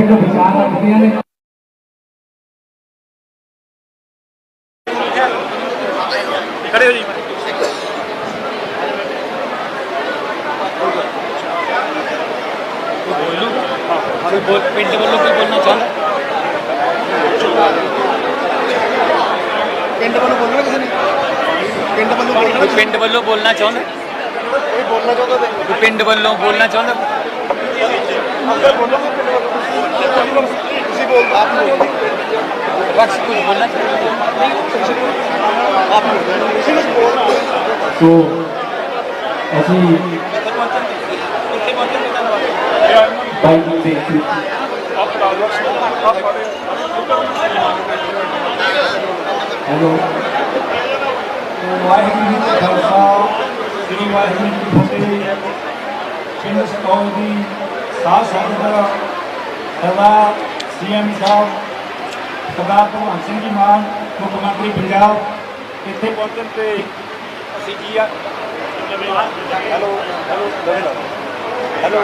ਪਿੰਡ ਵਿਚਾਰ ਰੱਖਦੀਆਂ ਨੇ ਖੜੇ ਹੋ ਜੀ। ਕੋਈ ਬੋਲ ਪਿੰਡ ਵੱਲੋਂ ਕੋਈ ਬੋਲਣਾ ਚਾਹੁੰਦਾ? ਪਿੰਡ ਵੱਲੋਂ ਬੋਲਣਾ ਕਿਸੇ ਨੇ? ਪਿੰਡ ਵੱਲੋਂ ਬੋਲਣਾ ਕੋਈ ਪਿੰਡ ਵੱਲੋਂ ਬੋਲਣਾ ਚਾਹੁੰਦਾ? ਕੋਈ ਬੋਲਣਾ ਚਾਹੁੰਦਾ ਪਿੰਡ ਵੱਲੋਂ ਬੋਲਣਾ ਚਾਹੁੰਦਾ ਅੰਦਰ ਬੋਲੋਗੇ ਪਿੰਡ ਵੱਲੋਂ ਤੁਸੀਂ ਬੋਲ ਆਪ ਨੂੰ ਬਸ ਕੁਝ ਬੋਲਣਾ ਚਾਹੁੰਦਾ ਆਪ ਨੂੰ ਤੁਸੀਂ ਕੁਝ ਬੋਲ ਸੋ ਅਸੀਂ ਬਾਈ ਜੀ ਦੇ ਹੈਲੋ ਵਾਹਿਗੁਰੂ ਜੀ ਕਾ ਖਾਲਸਾ ਸ੍ਰੀ ਵਾਹਿਗੁਰੂ ਜੀ ਕੀ ਫਤਿਹ ਪਿੰਡ ਸਤੌਲ ਦੀ ਸਾਧ ਸੰਗਤ ਸਰਦਾਰ ਸੀਐਮ ਸਾਹਿਬ ਸਰਦਾਰ ਭਗਵੰਤ ਸਿੰਘ ਜੀ ਮਾਨ ਮੁੱਖ ਮੰਤਰੀ ਪੰਜਾਬ ਇੱਥੇ ਪਹੁੰਚਣ ਤੇ ਅਸੀਂ ਜੀ ਆ? Hello hello hello hello.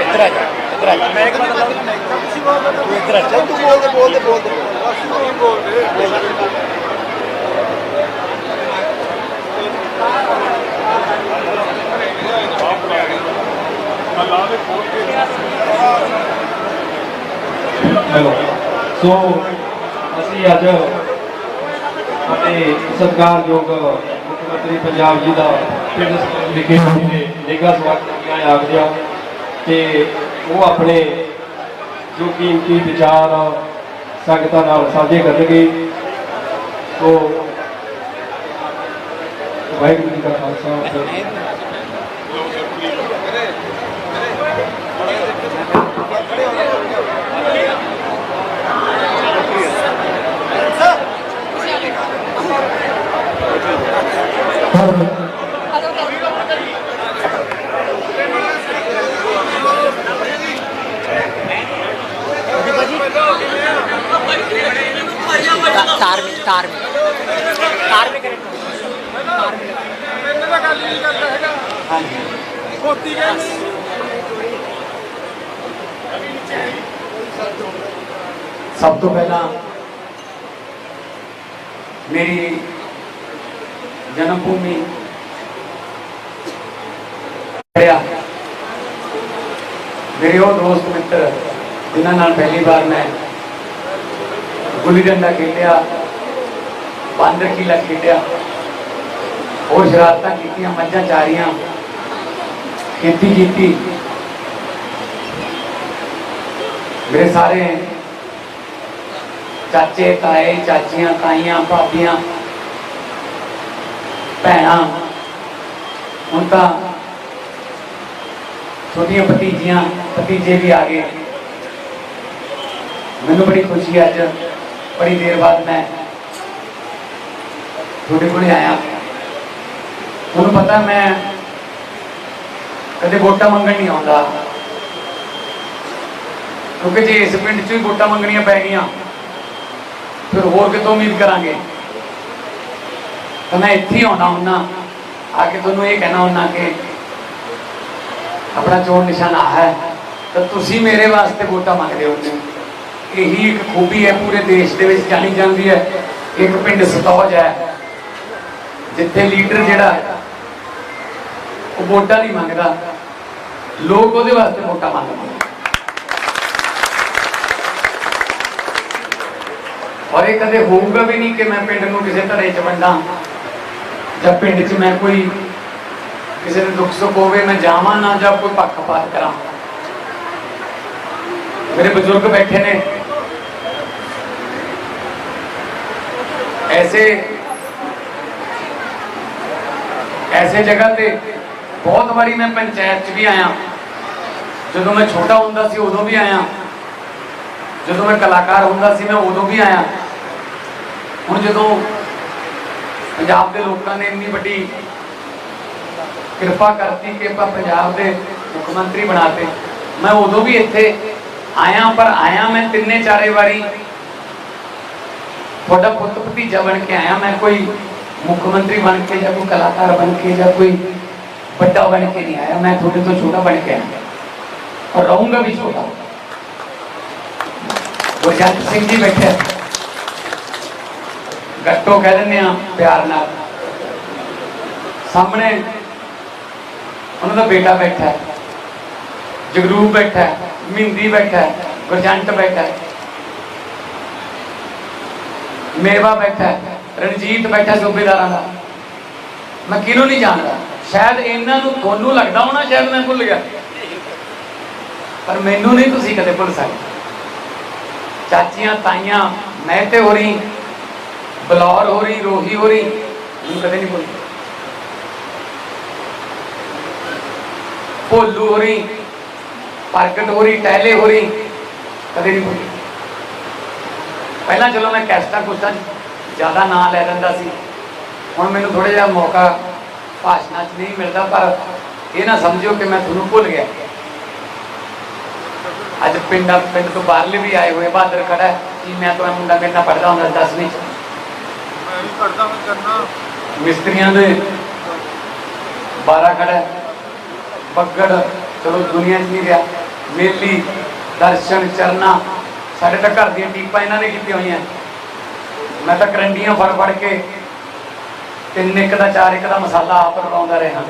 ਇੱਧਰ ਆ ਜਾ ਇੱਧਰ ਆ ਜਾ। ਮੈਂ ਇੱਕ ਮਿੰਟ ਤੁਸੀਂ ਬੋਲ ਤੂੰ ਇੱਧਰ ਆ ਤੂੰ ਬੋਲਦੇ ਬੋਲਦੇ ਬੋਲਦੇ ਅਸੀਂ ਬੋਲਦੇ। ਹੈਲੋ ਸੋ ਅਸੀਂ ਅੱਜ ਅਤੇ ਸਤਿਕਾਰਯੋਗ ਮੁੱਖ ਮੰਤਰੀ ਪੰਜਾਬ ਜੀ ਦਾ ਪਿੰਡ ਸਕੂਲ ਵਿਖੇ ਹੋਏ ਨੇ ਨਿੱਘਾ ਸਵਾਗਤ ਕਰਦੇ ਆਖਦੇ ਤੇ ਉਹ ਆਪਣੇ ਜੋ ਕੀਮਤੀ ਵਿਚਾਰ ਸੰਗਤਾਂ ਨਾਲ ਸਾਂਝੇ ਕਰਨਗੇ। ਸੋ ਵਾਹਿਗੁਰੂ ਜੀ ਕਾ ਖਾਲਸਾ ਵਾਹਿਗੁਰੂ ਕਾਰ ਵਿੱਚ ਕਾਰ ਵਿੱਚ ਕਾਰ ਵਿੱਚ ਕਰੇ ਸਭ ਤੋਂ ਪਹਿਲਾਂ ਮੇਰੀ ਜਨਮ ਭੂਮੀ ਪੜਿਆ ਮੇਰੇ ਉਹ ਦੋਸਤ ਮਿੱਤਰ ਜਿਨ੍ਹਾਂ ਨਾਲ ਪਹਿਲੀ ਵਾਰ ਮੈਂ ਗੁੱਲੀ ਡੰਡਾ ਖੇਡਿਆ ਬਾਂਦਰ ਕਿਲਾ ਖੇਡਿਆ? ਹੋਰ ਸ਼ਰਾਰਤਾਂ ਕੀਤੀਆਂ, ਮੱਝਾਂ ਚਾਰੀਆਂ। ਖੇਤੀ ਕੀਤੀ। ਮੇਰੇ ਸਾਰੇ ਚਾਚੇ, ਤਾਏ, ਚਾਚੀਆਂ, ਤਾਈਆਂ, ਭਾਬੀਆਂ, ਭੈਣਾਂ, ਹੁਣ ਤਾਂ ਛੋਟੀਆਂ ਭਤੀਜੀਆਂ, ਭਤੀਜੇ ਵੀ ਆ ਗਏ। ਮੈਨੂੰ ਬੜੀ ਖੁਸ਼ੀ ਅੱਜ, ਬੜੀ ਦੇਰ ਬਾਅਦ ਮੈਂ ਤੁਹਾਡੇ ਕੋਲੇ ਆਇਆ। ਤੁਹਾਨੂੰ ਪਤਾ ਮੈਂ ਕਦੇ ਵੋਟਾਂ ਮੰਗਣ ਨਹੀਂ ਆਉਂਦਾ। ਕਿਉਂਕਿ ਜੇ ਇਸ ਪਿੰਡ 'ਚ ਵੀ ਵੋਟਾਂ ਮੰਗਣੀਆਂ ਪੈ ਗਈਆਂ ਫਿਰ ਹੋਰ ਕਿਤੋਂ ਉਮੀਦ ਕਰਾਂਗੇ? ਤਾਂ ਮੈਂ ਇੱਥੇ ਹੀ ਆਉਣਾ ਹੁੰਨਾ ਆ ਕੇ ਤੁਹਾਨੂੰ ਇਹ ਕਹਿਣਾ ਹੁੰਨਾ ਕਿ ਆਪਣਾ ਚੋਣ ਨਿਸ਼ਾਨ ਆ ਹੈ, ਤਾਂ ਤੁਸੀਂ ਮੇਰੇ ਵਾਸਤੇ ਵੋਟਾਂ ਮੰਗਦੇ ਹੋ। ਇਹੀ ਇੱਕ ਖੂਬੀ ਹੈ, ਪੂਰੇ ਦੇਸ਼ ਦੇ ਵਿੱਚ ਜਾਣੀ ਜਾਂਦੀ ਹੈ। ਇੱਕ ਪਿੰਡ ਸਤੌਜ ਹੈ। ਜਿੱਥੇ ਲੀਡਰ ਜਿਹੜਾ ਹੈ, ਉਹ ਵੋਟਾਂ ਨਹੀਂ ਮੰਗਦਾ। ਲੋਕ ਉਹਦੇ ਵਾਸਤੇ ਵੋਟਾਂ ਮੰਗਦੇ ਔਰ ਇਹ ਕਦੇ ਹੋਊਗਾ ਵੀ ਨਹੀਂ ਕਿ ਮੈਂ ਪਿੰਡ ਨੂੰ ਕਿਸੇ ਧੜੇ 'ਚ ਵੰਡਾਂ ਜਾਂ ਪਿੰਡ 'ਚ ਮੈਂ ਕੋਈ ਕਿਸੇ ਨੂੰ ਦੁੱਖ ਸੁੱਖ ਹੋਵੇ ਮੈਂ ਜਾਵਾਂ ਨਾ ਜਾਂ ਕੋਈ ਪੱਖਪਾਤ ਕਰਾਂ। ਮੇਰੇ ਬਜ਼ੁਰਗ ਬੈਠੇ ਨੇ। ਐਸੇ ਐਸੇ ਜਗ੍ਹਾ ਤੇ ਬਹੁਤ ਵਾਰੀ ਮੈਂ ਪੰਚਾਇਤ 'ਚ ਵੀ ਆਇਆ ਜਦੋਂ ਮੈਂ ਛੋਟਾ ਹੁੰਦਾ ਸੀ ਉਦੋਂ ਵੀ ਆਇਆ ਜਦੋਂ ਮੈਂ ਕਲਾਕਾਰ ਹੁੰਦਾ ਸੀ ਮੈਂ ਉਦੋਂ ਵੀ ਆਇਆ ਹੁਣ ਜਦੋਂ ਪੰਜਾਬ ਦੇ ਲੋਕਾਂ ਨੇ ਇੰਨੀ ਵੱਡੀ ਕਿਰਪਾ ਕਰਤੀ ਕਿ ਆਪਾਂ ਪੰਜਾਬ ਦੇ ਮੁੱਖ ਮੰਤਰੀ ਬਣਾਤੇ ਮੈਂ ਉਦੋਂ ਵੀ ਇੱਥੇ ਆਇਆ ਪਰ ਆਇਆ ਮੈਂ ਤਿੰਨੇ ਚਾਰੇ ਵਾਰੀ ਤੁਹਾਡਾ ਪੁੱਤ ਭਤੀਜਾ ਬਣ ਕੇ ਆਇਆ ਮੈਂ ਕੋਈ ਮੁੱਖ ਮੰਤਰੀ ਬਣ ਕੇ ਜਾਂ ਕੋਈ ਕਲਾਕਾਰ ਬਣ ਕੇ ਜਾਂ ਕੋਈ ਵੱਡਾ ਬਣ ਕੇ ਨਹੀਂ ਆਇਆ, ਮੈਂ ਤੁਹਾਡੇ ਤੋਂ ਛੋਟਾ ਬਣ ਕੇ ਆਇਆ। ਔਰ ਰਹੂੰਗਾ ਵੀ ਛੋਟਾ। ਗੁਰਜੰਟ ਸਿੰਘ ਜੀ ਬੈਠੇ। ਗੱਟੋ ਕਹਿ ਦਿੰਦੇ ਆ ਪਿਆਰ ਨਾਲ। ਸਾਹਮਣੇ ਉਹਨਾਂ ਦਾ ਬੇਟਾ ਬੈਠਾ ਹੈ। ਜਗਰੂਪ ਬੈਠਾ ਹੈ ਮਿੰਦੀ ਬੈਠਾ ਹੈ, ਗੁਰਜੰਟ ਬੈਠਾ ਹੈ। ਮੇਵਾ ਬੈਠਾ ਹੈ। ਰਣਜੀਤ ਬੈਠਾ ਸੂਬੇਦਾਰਾਂ ਦਾ। ਮੈਂ ਕਿਹਨੂੰ ਨਹੀਂ ਜਾਣਦਾ? ਸ਼ਾਇਦ ਇਹਨਾਂ ਨੂੰ ਤੁਹਾਨੂੰ ਲੱਗਦਾ ਹੋਣਾ, ਸ਼ਾਇਦ ਮੈਂ ਭੁੱਲ ਗਿਆ। ਪਰ ਮੈਨੂੰ ਨਹੀਂ ਤੁਸੀਂ ਕਦੇ ਭੁੱਲ ਸਕਦੇ। ਚਾਚੀਆਂ, ਤਾਈਆਂ, ਮੈਂ ਤੇ ਹੋ ਰਹੀ, ਬਲੌਰ ਹੋ ਰਹੀ, ਰੋਹੀ ਹੋ ਰਹੀ, ਮੈਨੂੰ ਕਦੇ ਨਹੀਂ ਭੁੱਲ ਭੋਲੂ ਹੋ ਰਹੀ, ਪ੍ਰਗਟ ਹੋ ਰਹੀ, ਟਹਿਲੇ ਹੋ ਰਹੀ, ਕਦੇ ਨਹੀਂ ਭੁੱਲ ਪਹਿਲਾਂ ਚਲੋ ਮੈਂ ਕੈਸਟਾ ਕੁਸਟਾ ਜ਼ਿਆਦਾ ਨਾਂ ਲੈ ਲੈਂਦਾ ਸੀ। ਹੁਣ ਮੈਨੂੰ ਥੋੜਾ ਜਿਹਾ ਮੌਕਾ ਭਾਸ਼ਣਾਂ 'ਚ ਨਹੀਂ ਮਿਲਦਾ ਪਰ ਇਹ ਨਾ ਸਮਝਿਓ ਕਿ ਮੈਂ ਤੁਹਾਨੂੰ ਭੁੱਲ ਗਿਆ। ਅੱਜ ਪਿੰਡਾਂ ਪਿੰਡ ਤੋਂ ਬਾਹਰਲੇ ਵੀ ਆਏ ਹੋਏ ਬਹਾਦਰ ਖੜਾ ਹੈ। ਜੀ ਮੈਂ ਤਾਂ ਮੁੰਡਾ ਮੇਰੇ ਨਾਲ ਪੜਦਾ ਹੁੰਦਾ 10ਵੀਂ ਚ? ਮੈਂ ਵੀ ਕਰਦਾ ਮੈਂ ਕਰਨਾ। ਮਿਸਤਰੀਆਂ ਦੇ 12 ਖੜਾ ਹੈ। ਬੱਗੜ ਚਲੋ ਦੁਨੀਆ 'ਚ ਨਹੀਂ ਰਿਹਾ। ਮੇਲੀ ਦਰਸ਼ਨ ਚਰਨਾ ਸਾਡੇ ਤਾਂ ਘਰ ਦੀਆਂ ਟੀਪਾਂ ਇਹਨਾਂ ਨੇ ਕੀਤੀਆਂ ਹੋਈਆਂ। ਮੈਂ ਤਾਂ ਕਰੰਡੀਆਂ ਫੜ ਫੜ ਕੇ ਤਿੰਨ ਇੱਕ ਦਾ, ਚਾਰ ਇੱਕ ਦਾ ਮਸਾਲਾ ਆਪ ਰਲਾਉਂਦਾ ਰਿਹਾ।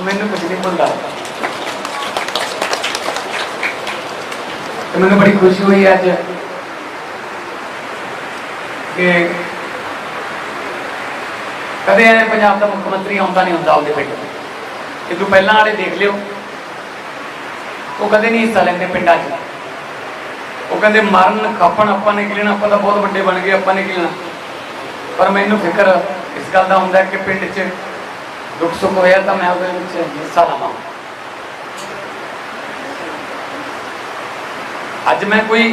ਮੈਨੂੰ ਕੁਝ ਨਹੀਂ ਭੁੱਲਦਾ। ਤੇ ਮੈਨੂੰ ਬੜੀ ਖੁਸ਼ੀ ਹੋਈ ਅੱਜ ਕਿ ਕਦੇ ਪੰਜਾਬ ਦਾ ਮੁੱਖ ਮੰਤਰੀ ਆਉਂਦਾ ਨਹੀਂ ਹੁੰਦਾ ਉਹਦੇ ਪਿੰਡ ਇਹ ਤੋਂ ਪਹਿਲਾਂ ਵਾਲੇ ਦੇਖ ਲਿਓ। ਉਹ ਕਦੇ ਨਹੀਂ ਹਿੱਸਾ ਲੈਂਦੇ ਪਿੰਡਾਂ 'ਚ। ਉਹ ਕਹਿੰਦੇ ਮਰਨ, ਖਪਣ, ਆਪਾਂ ਨੇ ਕੀ ਆਪਾਂ ਤਾਂ ਬਹੁਤ ਵੱਡੇ ਬਣ ਗਏ, ਆਪਾਂ ਨੇ ਕੀ ਪਰ ਮੈਨੂੰ ਫਿਕਰ ਇਸ ਗੱਲ ਦਾ ਹੁੰਦਾ ਕਿ ਪਿੰਡ 'ਚ ਦੁੱਖ ਸੁੱਖ ਹੋਇਆ ਤਾਂ ਮੈਂ ਉਹਦੇ ਵਿੱਚ ਹਿੱਸਾ ਲਵਾਂ। ਅੱਜ ਮੈਂ ਕੋਈ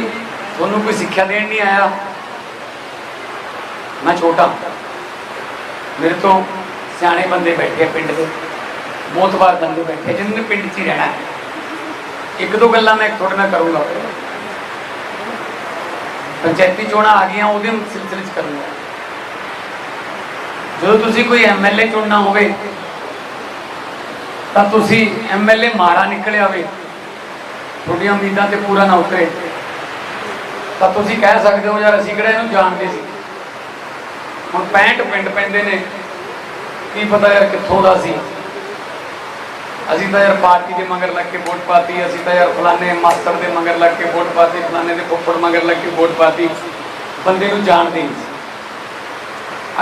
ਤੁਹਾਨੂੰ ਕੋਈ ਸਿੱਖਿਆ ਦੇਣ ਨਹੀਂ ਆਇਆ। ਮੈਂ ਛੋਟਾ। ਮੇਰੇ ਤੋਂ ਸਿਆਣੇ ਬੰਦੇ ਬੈਠੇ ਆ ਪਿੰਡ ਦੇ। ਬਹੁਤ ਵਾਰ ਬੰਦੇ ਬੈਠੇ ਜਿਨ੍ਹਾਂ ਨੇ ਪਿੰਡ 'ਚ ਹੀ ਰਹਿਣਾ ਇੱਕ ਦੋ ਗੱਲਾਂ ਮੈਂ ਤੁਹਾਡੇ ਨਾਲ ਕਰੂੰਗਾ। ਪੰਚਾਇਤੀ ਚੋਣਾਂ ਆ ਗਈਆਂ, ਉਹਦੇ ਸਿਲਸਿਲੇ 'ਚ ਕਰੂੰਗਾ ਜਦੋਂ ਤੁਸੀਂ ਕੋਈ ਐਮਐਲਏ ਚੁਣਨਾ ਹੋਵੇ, ਤਾਂ ਤੁਸੀਂ ਐਮਐਲਏ ਮਾੜਾ ਨਿਕਲਿਆ ਹੋਵੇ, ਤੁਹਾਡੀਆਂ ਉਮੀਦਾਂ ਤੇ ਪੂਰਾ ਨਾ ਉਤਰੇ। ਤਾਂ ਤੁਸੀਂ ਕਹਿ ਸਕਦੇ ਹੋ, ਯਾਰ ਅਸੀਂ ਕਿਹੜਾ ਇਹਨੂੰ ਜਾਣਦੇ ਸੀ? ਹੁਣ 65 ਪਿੰਡ ਪੈਂਦੇ ਨੇ, ਕੀ ਪਤਾ ਯਾਰ ਕਿੱਥੋਂ ਦਾ ਸੀ? ਅਸੀਂ ਤਾਂ ਯਾਰ ਪਾਰਟੀ ਦੇ ਮਗਰ ਲੱਗ ਕੇ ਵੋਟ ਪਾਤੀ, ਅਸੀਂ ਤਾਂ ਯਾਰ ਫਲਾਣੇ ਮਾਸਟਰ ਦੇ ਮਗਰ ਲੱਗ ਕੇ ਵੋਟ ਪਾਤੀ, ਫਲਾਣੇ ਦੇ ਫੁੱਫੜ ਮਗਰ ਲੱਗ ਕੇ ਵੋਟ ਪਾਤੀ। ਬੰਦੇ ਨੂੰ ਜਾਣਦੇ ਨਹੀਂ ਸੀ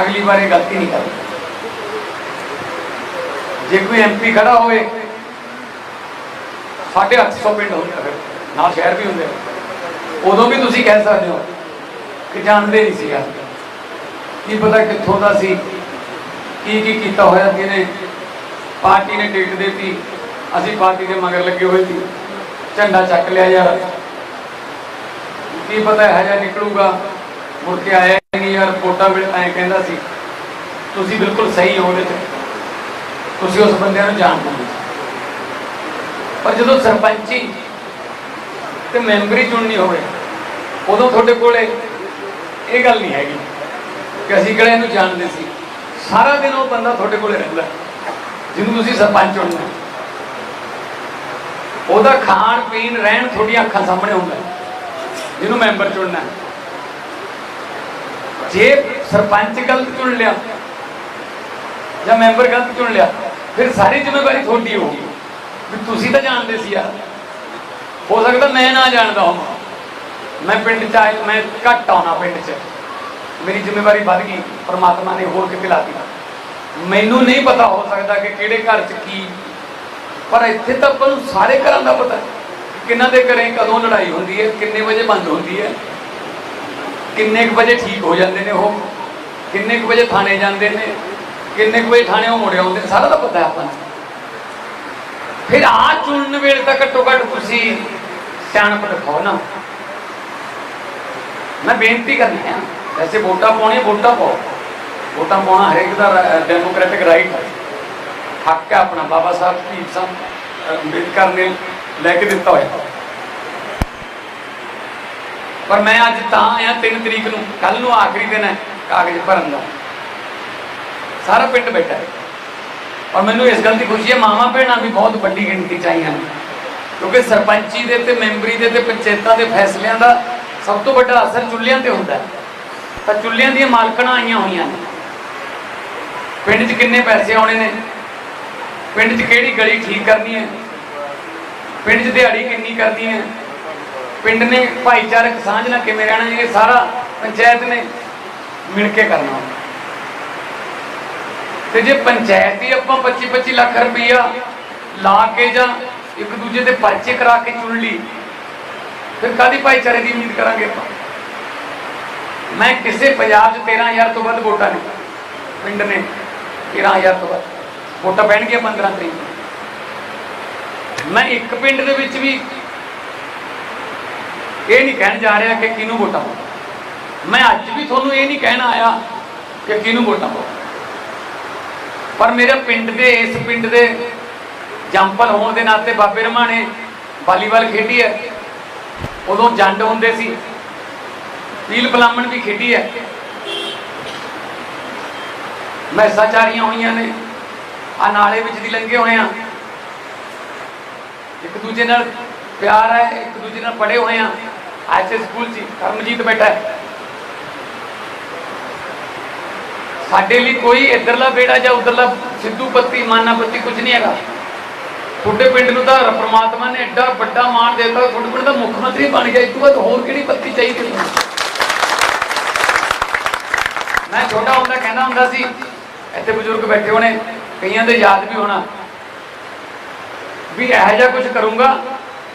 ਅਗਲੀ ਵਾਰ ਇਹ ਗਲਤੀ ਨਹੀਂ ਕਰਨੀ। ਜੇ ਕੋਈ ਐਮਪੀ ਖੜਾ ਹੋਵੇ ਸਾਢੇ 800 ਪਿੰਡ ਹੁੰਦੇ ਫਿਰ, ਨਾਲ ਸ਼ਹਿਰ ਵੀ ਹੁੰਦੇ ਉਦੋਂ ਵੀ ਤੁਸੀਂ ਕਹਿ ਸਕਦੇ ਹੋ ਕਿ ਜਾਣਦੇ ਨਹੀਂ ਸੀ ਯਾਰ ਕੀ ਪਤਾ ਕਿੱਥੋਂ ਦਾ ਸੀ ਕੀ ਕੀ ਕੀਤਾ ਹੋਇਆ ਸੀ ਪਾਰਟੀ ਨੇ ਟਿਕਟ ਦਿੱਤੀ, ਅਸੀਂ ਪਾਰਟੀ ਦੇ ਮਗਰ ਲੱਗੇ ਹੋਏ ਸੀ। ਝੰਡਾ ਚੱਕ ਲਿਆ ਯਾਰ। ਕੀ ਪਤਾ ਹੈ ਜਿਹਾ ਨਿਕਲੂਗਾ। ਮੁੜ ਕੇ ਆਇਆ ਨਹੀਂ ਯਾਰ, ਵੋਟਾਂ ਵੇਲੇ ਐਂ ਕਹਿੰਦਾ ਸੀ, ਤੁਸੀਂ ਬਿਲਕੁਲ ਸਹੀ ਹੋ ਉਹਦੇ ਤੁਸੀਂ ਉਸ ਬੰਦਿਆਂ ਨੂੰ ਜਾਣਦੇ ਹੋ। ਪਰ ਜਦੋਂ ਸਰਪੰਚੀ ਤੇ ਮੈਂਬਰੀ ਚੁਣਨੀ ਹੋਵੇ, ਉਦੋਂ ਤੁਹਾਡੇ ਕੋਲੇ ਇਹ ਗੱਲ ਨਹੀਂ ਹੈਗੀ ਕਿ ਅਸੀਂ ਕਿਹੜਾ ਇਹਨੂੰ ਜਾਣਦੇ ਸੀ। ਸਾਰਾ ਦਿਨ ਉਹ ਬੰਦਾ ਤੁਹਾਡੇ ਕੋਲੇ ਰਹਿੰਦਾ। ਜਿਹਨੂੰ ਤੁਸੀਂ ਸਰਪੰਚ ਚੁਣਨਾ ਉਹਦਾ ਖਾਣ ਪੀਣ ਰਹਿਣ ਤੁਹਾਡੀਆਂ ਅੱਖਾਂ ਸਾਹਮਣੇ ਹੁੰਦਾ ਜਿਹਨੂੰ ਮੈਂਬਰ ਚੁਣਨਾ ਜੇ ਸਰਪੰਚ ਗਲਤ ਚੁਣ ਲਿਆ ਜਾਂ ਮੈਂਬਰ ਗਲਤ ਚੁਣ ਲਿਆ, ਫਿਰ ਸਾਰੀ ਜ਼ਿੰਮੇਵਾਰੀ ਤੁਹਾਡੀ ਹੋਊਗੀ। ਵੀ ਤੁਸੀਂ ਤਾਂ ਜਾਣਦੇ ਸੀ ਯਾਰ। ਹੋ ਸਕਦਾ ਮੈਂ ਨਾ ਜਾਣਦਾ ਹਾਂ ਮੈਂ ਪਿੰਡ ਚ ਆਇਆ ਮੈਂ ਘੱਟ ਆਉਣਾ ਪਿੰਡ ਚ। ਮੇਰੀ ਜ਼ਿੰਮੇਵਾਰੀ ਵੱਧ ਗਈ। ਪਰਮਾਤਮਾ ਨੇ ਹੋਰ ਕਿਤੇ ਲਾਤੀ ਮੈਨੂੰ ਨਹੀਂ ਪਤਾ ਹੋ ਸਕਦਾ ਕਿ ਕਿਹੜੇ ਘਰ ਚ ਕੀ। ਪਰ ਇੱਥੇ ਤਾਂ ਆਪਾਂ ਨੂੰ ਸਾਰੇ ਘਰਾਂ ਦਾ ਪਤਾ ਹੈ ਕਿਹਨਾਂ ਦੇ ਘਰੇ ਕਦੋਂ ਲੜਾਈ ਹੁੰਦੀ ਹੈ, ਕਿੰਨੇ ਵਜੇ ਬੰਦ ਹੁੰਦੀ ਹੈ, ਕਿੰਨੇ ਕੁ ਵਜੇ ਠੀਕ ਹੋ ਜਾਂਦੇ ਨੇ ਉਹ, ਕਿੰਨੇ ਕੁ ਵਜੇ ਥਾਣੇ ਜਾਂਦੇ ਨੇ, ਕਿੰਨੇ ਕੁ ਵਜੇ ਥਾਣੇ ਉਹ ਮੁੜੇ ਆਉਂਦੇ ਨੇ, ਸਾਰਾ ਤਾਂ ਪਤਾ ਹੈ ਆਪਾਂ ਨੂੰ। ਫਿਰ ਆ ਚੁਣਨ ਵੇਲੇ ਤਾਂ ਘੱਟੋ ਘੱਟ ਤੁਸੀਂ ਸਿਆਣਪ ਰੱਖੋ ਨਾ। ਮੈਂ ਬੇਨਤੀ ਕਰਨੀ ਆ ਵੈਸੇ ਵੋਟਾਂ ਪਾਉਣੀ ਵੋਟਾਂ ਪਾਓ। ਵੋਟਾਂ ਪਾਉਣਾ ਹਰੇਕ ਦਾ ਡੈਮੋਕ੍ਰੈਟਿਕ ਰਾਈਟ ਹੈ। ਹੱਕ ਹੈ ਆਪਣਾ, ਬਾਬਾ ਸਾਹਿਬ ਭੀਮ ਸਿੰਘ ਅੰਬੇਦਕਰ ਨੇ ਲੈ ਕੇ ਦਿੱਤਾ ਹੋਇਆ। ਪਰ ਮੈਂ ਅੱਜ ਤਾਂ ਆਇਆ 3 ਤਰੀਕ ਨੂੰ ਕੱਲ ਨੂੰ ਆਖਰੀ ਦਿਨ ਹੈ ਕਾਗਜ਼ ਭਰਨ ਦਾ। ਸਾਰਾ ਪਿੰਡ ਬੈਠਾ ਹੈ। ਔਰ ਮੈਨੂੰ ਇਸ ਗੱਲ ਦੀ ਖੁਸ਼ੀ ਹੈ ਮਾਮਾ ਭੈਣਾਂ ਵੀ ਬਹੁਤ ਵੱਡੀ ਗਿਣਤੀ ਚ ਆਈਆਂ ਨੇ। ਕਿਉਂਕਿ ਸਰਪੰਚੀ ਦੇ ਤੇ ਮੈਂਬਰੀ ਦੇ ਤੇ ਪੰਚਾਇਤਾਂ ਦੇ ਫੈਸਲਿਆਂ ਦਾ ਸਭ ਤੋਂ ਵੱਡਾ ਅਸਰ ਚੁੱਲ੍ਹਿਆਂ ਤੇ ਹੁੰਦਾ ਹੈ। ਤਾਂ ਚੁੱਲ੍ਹਿਆਂ ਦੀਆਂ ਮਾਲਕਣਾਂ ਆਈਆਂ ਹੋਈਆਂ ਨੇ। ਪਿੰਡ 'ਚ ਕਿੰਨੇ ਪੈਸੇ ਆਉਣੇ ਨੇ? ਪਿੰਡ 'ਚ ਕਿਹੜੀ ਗਲੀ ਠੀਕ ਕਰਨੀ ਹੈ? ਪਿੰਡ 'ਚ ਦਿਹਾੜੀ ਕਿੰਨੀ ਕਰਨੀ ਹੈ? ਪਿੰਡ ਨੇ ਭਾਈਚਾਰਕ ਸਾਂਝ ਨਾਲ ਕਿਵੇਂ ਰਹਿਣਾ ਇਹ ਸਾਰਾ ਪੰਚਾਇਤ ਨੇ ਮਿਲ ਕੇ ਕਰਨਾ ਹੁੰਦਾ ਤੇ ਜੇ ਪੰਚਾਇਤ ਹੀ ਆਪਾਂ 25 25 ਲੱਖ ਰੁਪਈਆ ਲਾ ਕੇ ਜਾਂ ਇੱਕ ਦੂਜੇ ਦੇ ਪਰਚੇ ਕਰਾ ਕੇ ਚੁਣ ਲਈ, ਫਿਰ ਕਾਦੀ ਭਾਈਚਾਰੇ ਦੀ ਉਮੀਦ ਕਰਾਂਗੇ ਆਪਾਂ? ਮੈਂ ਕਿਸੇ ਪੰਜਾਬ 'ਚ 13000 ਤੋਂ ਵੱਧ ਵੋਟਾਂ ਨੇ ਪਿੰਡ ਨੇ। 13000 ਤੋਂ ਬਾਅਦ ਵੋਟਾਂ ਪੈਣਗੀਆਂ 15 ਤਰੀਕ ਮੈਂ ਇੱਕ ਪਿੰਡ ਦੇ ਵਿੱਚ ਵੀ ਇਹ ਨਹੀਂ ਕਹਿਣ ਜਾ ਰਿਹਾ ਕਿ ਕਿਹਨੂੰ ਵੋਟਾਂ ਪਾਓ। ਮੈਂ ਅੱਜ ਵੀ ਤੁਹਾਨੂੰ ਇਹ ਨਹੀਂ ਕਹਿਣ ਆਇਆ ਕਿ ਕਿਹਨੂੰ ਵੋਟਾਂ ਪਾਓ। ਪਰ ਮੇਰੇ ਪਿੰਡ ਦੇ, ਇਸ ਪਿੰਡ ਦੇ ਜੰਪਲ ਹੋਣ ਦੇ ਨਾਤੇ ਬਾਬੇ ਰਮਾਣੇ ਵਾਲੀਬਾਲ ਖੇਡੀ ਹੈ। ਉਦੋਂ ਜੰਡ ਹੁੰਦੇ ਸੀ। ਪੀਲ ਪਲਾਮਣ ਵੀ ਖੇਡੀ ਹੈ। ਮੈਸਾਂ ਚਾਰੀਆਂ ਹੋਈਆਂ ਨੇ। ਆ ਨਾਲੇ ਵਿੱਚ ਦੀ ਲੰਘੇ ਹੋਏ ਆ। ਇੱਕ ਦੂਜੇ ਨਾਲ ਪਿਆਰ ਹੈ, ਇੱਕ ਦੂਜੇ ਨਾਲ ਪੜੇ ਹੋਏ ਆ। ਐਸੇ ਸਕੂਲ 'ਚ ਕਰਮਜੀਤ ਬੈਠਾ ਹੈ। ਸਾਡੇ ਲਈ ਕੋਈ ਇੱਧਰਲਾ ਬੇੜਾ ਜਾਂ ਉਧਰਲਾ ਸਿੱਧੂ ਪੱਤੀ, ਮਾਨਾ ਪੱਤੀ ਕੁਝ ਨਹੀਂ ਹੈਗਾ। ਤੁਹਾਡੇ ਪਿੰਡ ਨੂੰ ਤਾਂ ਪ੍ਰਮਾਤਮਾ ਨੇ ਐਡਾ ਵੱਡਾ ਮਾਣ ਦਿੱਤਾ, ਤੁਹਾਡੇ ਪਿੰਡ ਦਾ ਮੁੱਖ ਮੰਤਰੀ ਬਣ ਗਿਆ। ਇਸ ਤੋਂ ਬਾਅਦ ਹੋਰ ਕਿਹੜੀ ਪੱਤੀ ਚਾਹੀਦੀ? ਮੈਂ ਛੋਟਾ ਹੁੰਦਾ, ਕਹਿੰਦਾ ਹੁੰਦਾ ਸੀ ਇੱਥੇ ਬਜ਼ੁਰਗ ਬੈਠੇ ਹੋਣੇ, ਕਈਆਂ ਦੇ ਯਾਦ ਵੀ ਹੋਣਾ। ਵੀ ਇਹੋ ਜਿਹਾ ਕੁਝ ਕਰੂੰਗਾ,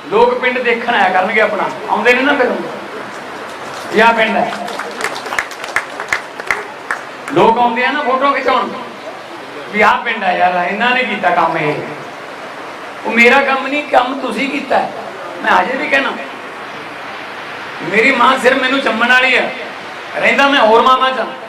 ਲੋਕ ਪਿੰਡ ਦੇਖਣ ਆਇਆ ਕਰਨਗੇ ਆਪਣਾ। ਆਉਂਦੇ ਨੇ ਨਾ ਫਿਰ ਇਹ ਪਿੰਡ ਹੈ। ਲੋਕ ਆਉਂਦੇ ਆ ਨਾ ਫੋਟੋ ਖਿਚਾਉਣ। ਵੀ ਆਹ ਪਿੰਡ ਆ ਯਾਰ, ਇਹਨਾਂ ਨੇ ਕੀਤਾ ਕੰਮ ਇਹ। ਉਹ ਮੇਰਾ ਕੰਮ ਨਹੀਂ, ਕੰਮ ਤੁਸੀਂ ਕੀਤਾ ਮੈਂ ਅਜੇ ਵੀ ਕਹਿਣਾ। ਮੇਰੀ ਮਾਂ ਸਿਰ ਮੈਨੂੰ ਜੰਮਣ ਵਾਲੀ ਆ ਰਹਿੰਦਾ ਮੈਂ ਹੋਰ ਮਾਮਾ ਚ। ਹਾਂ।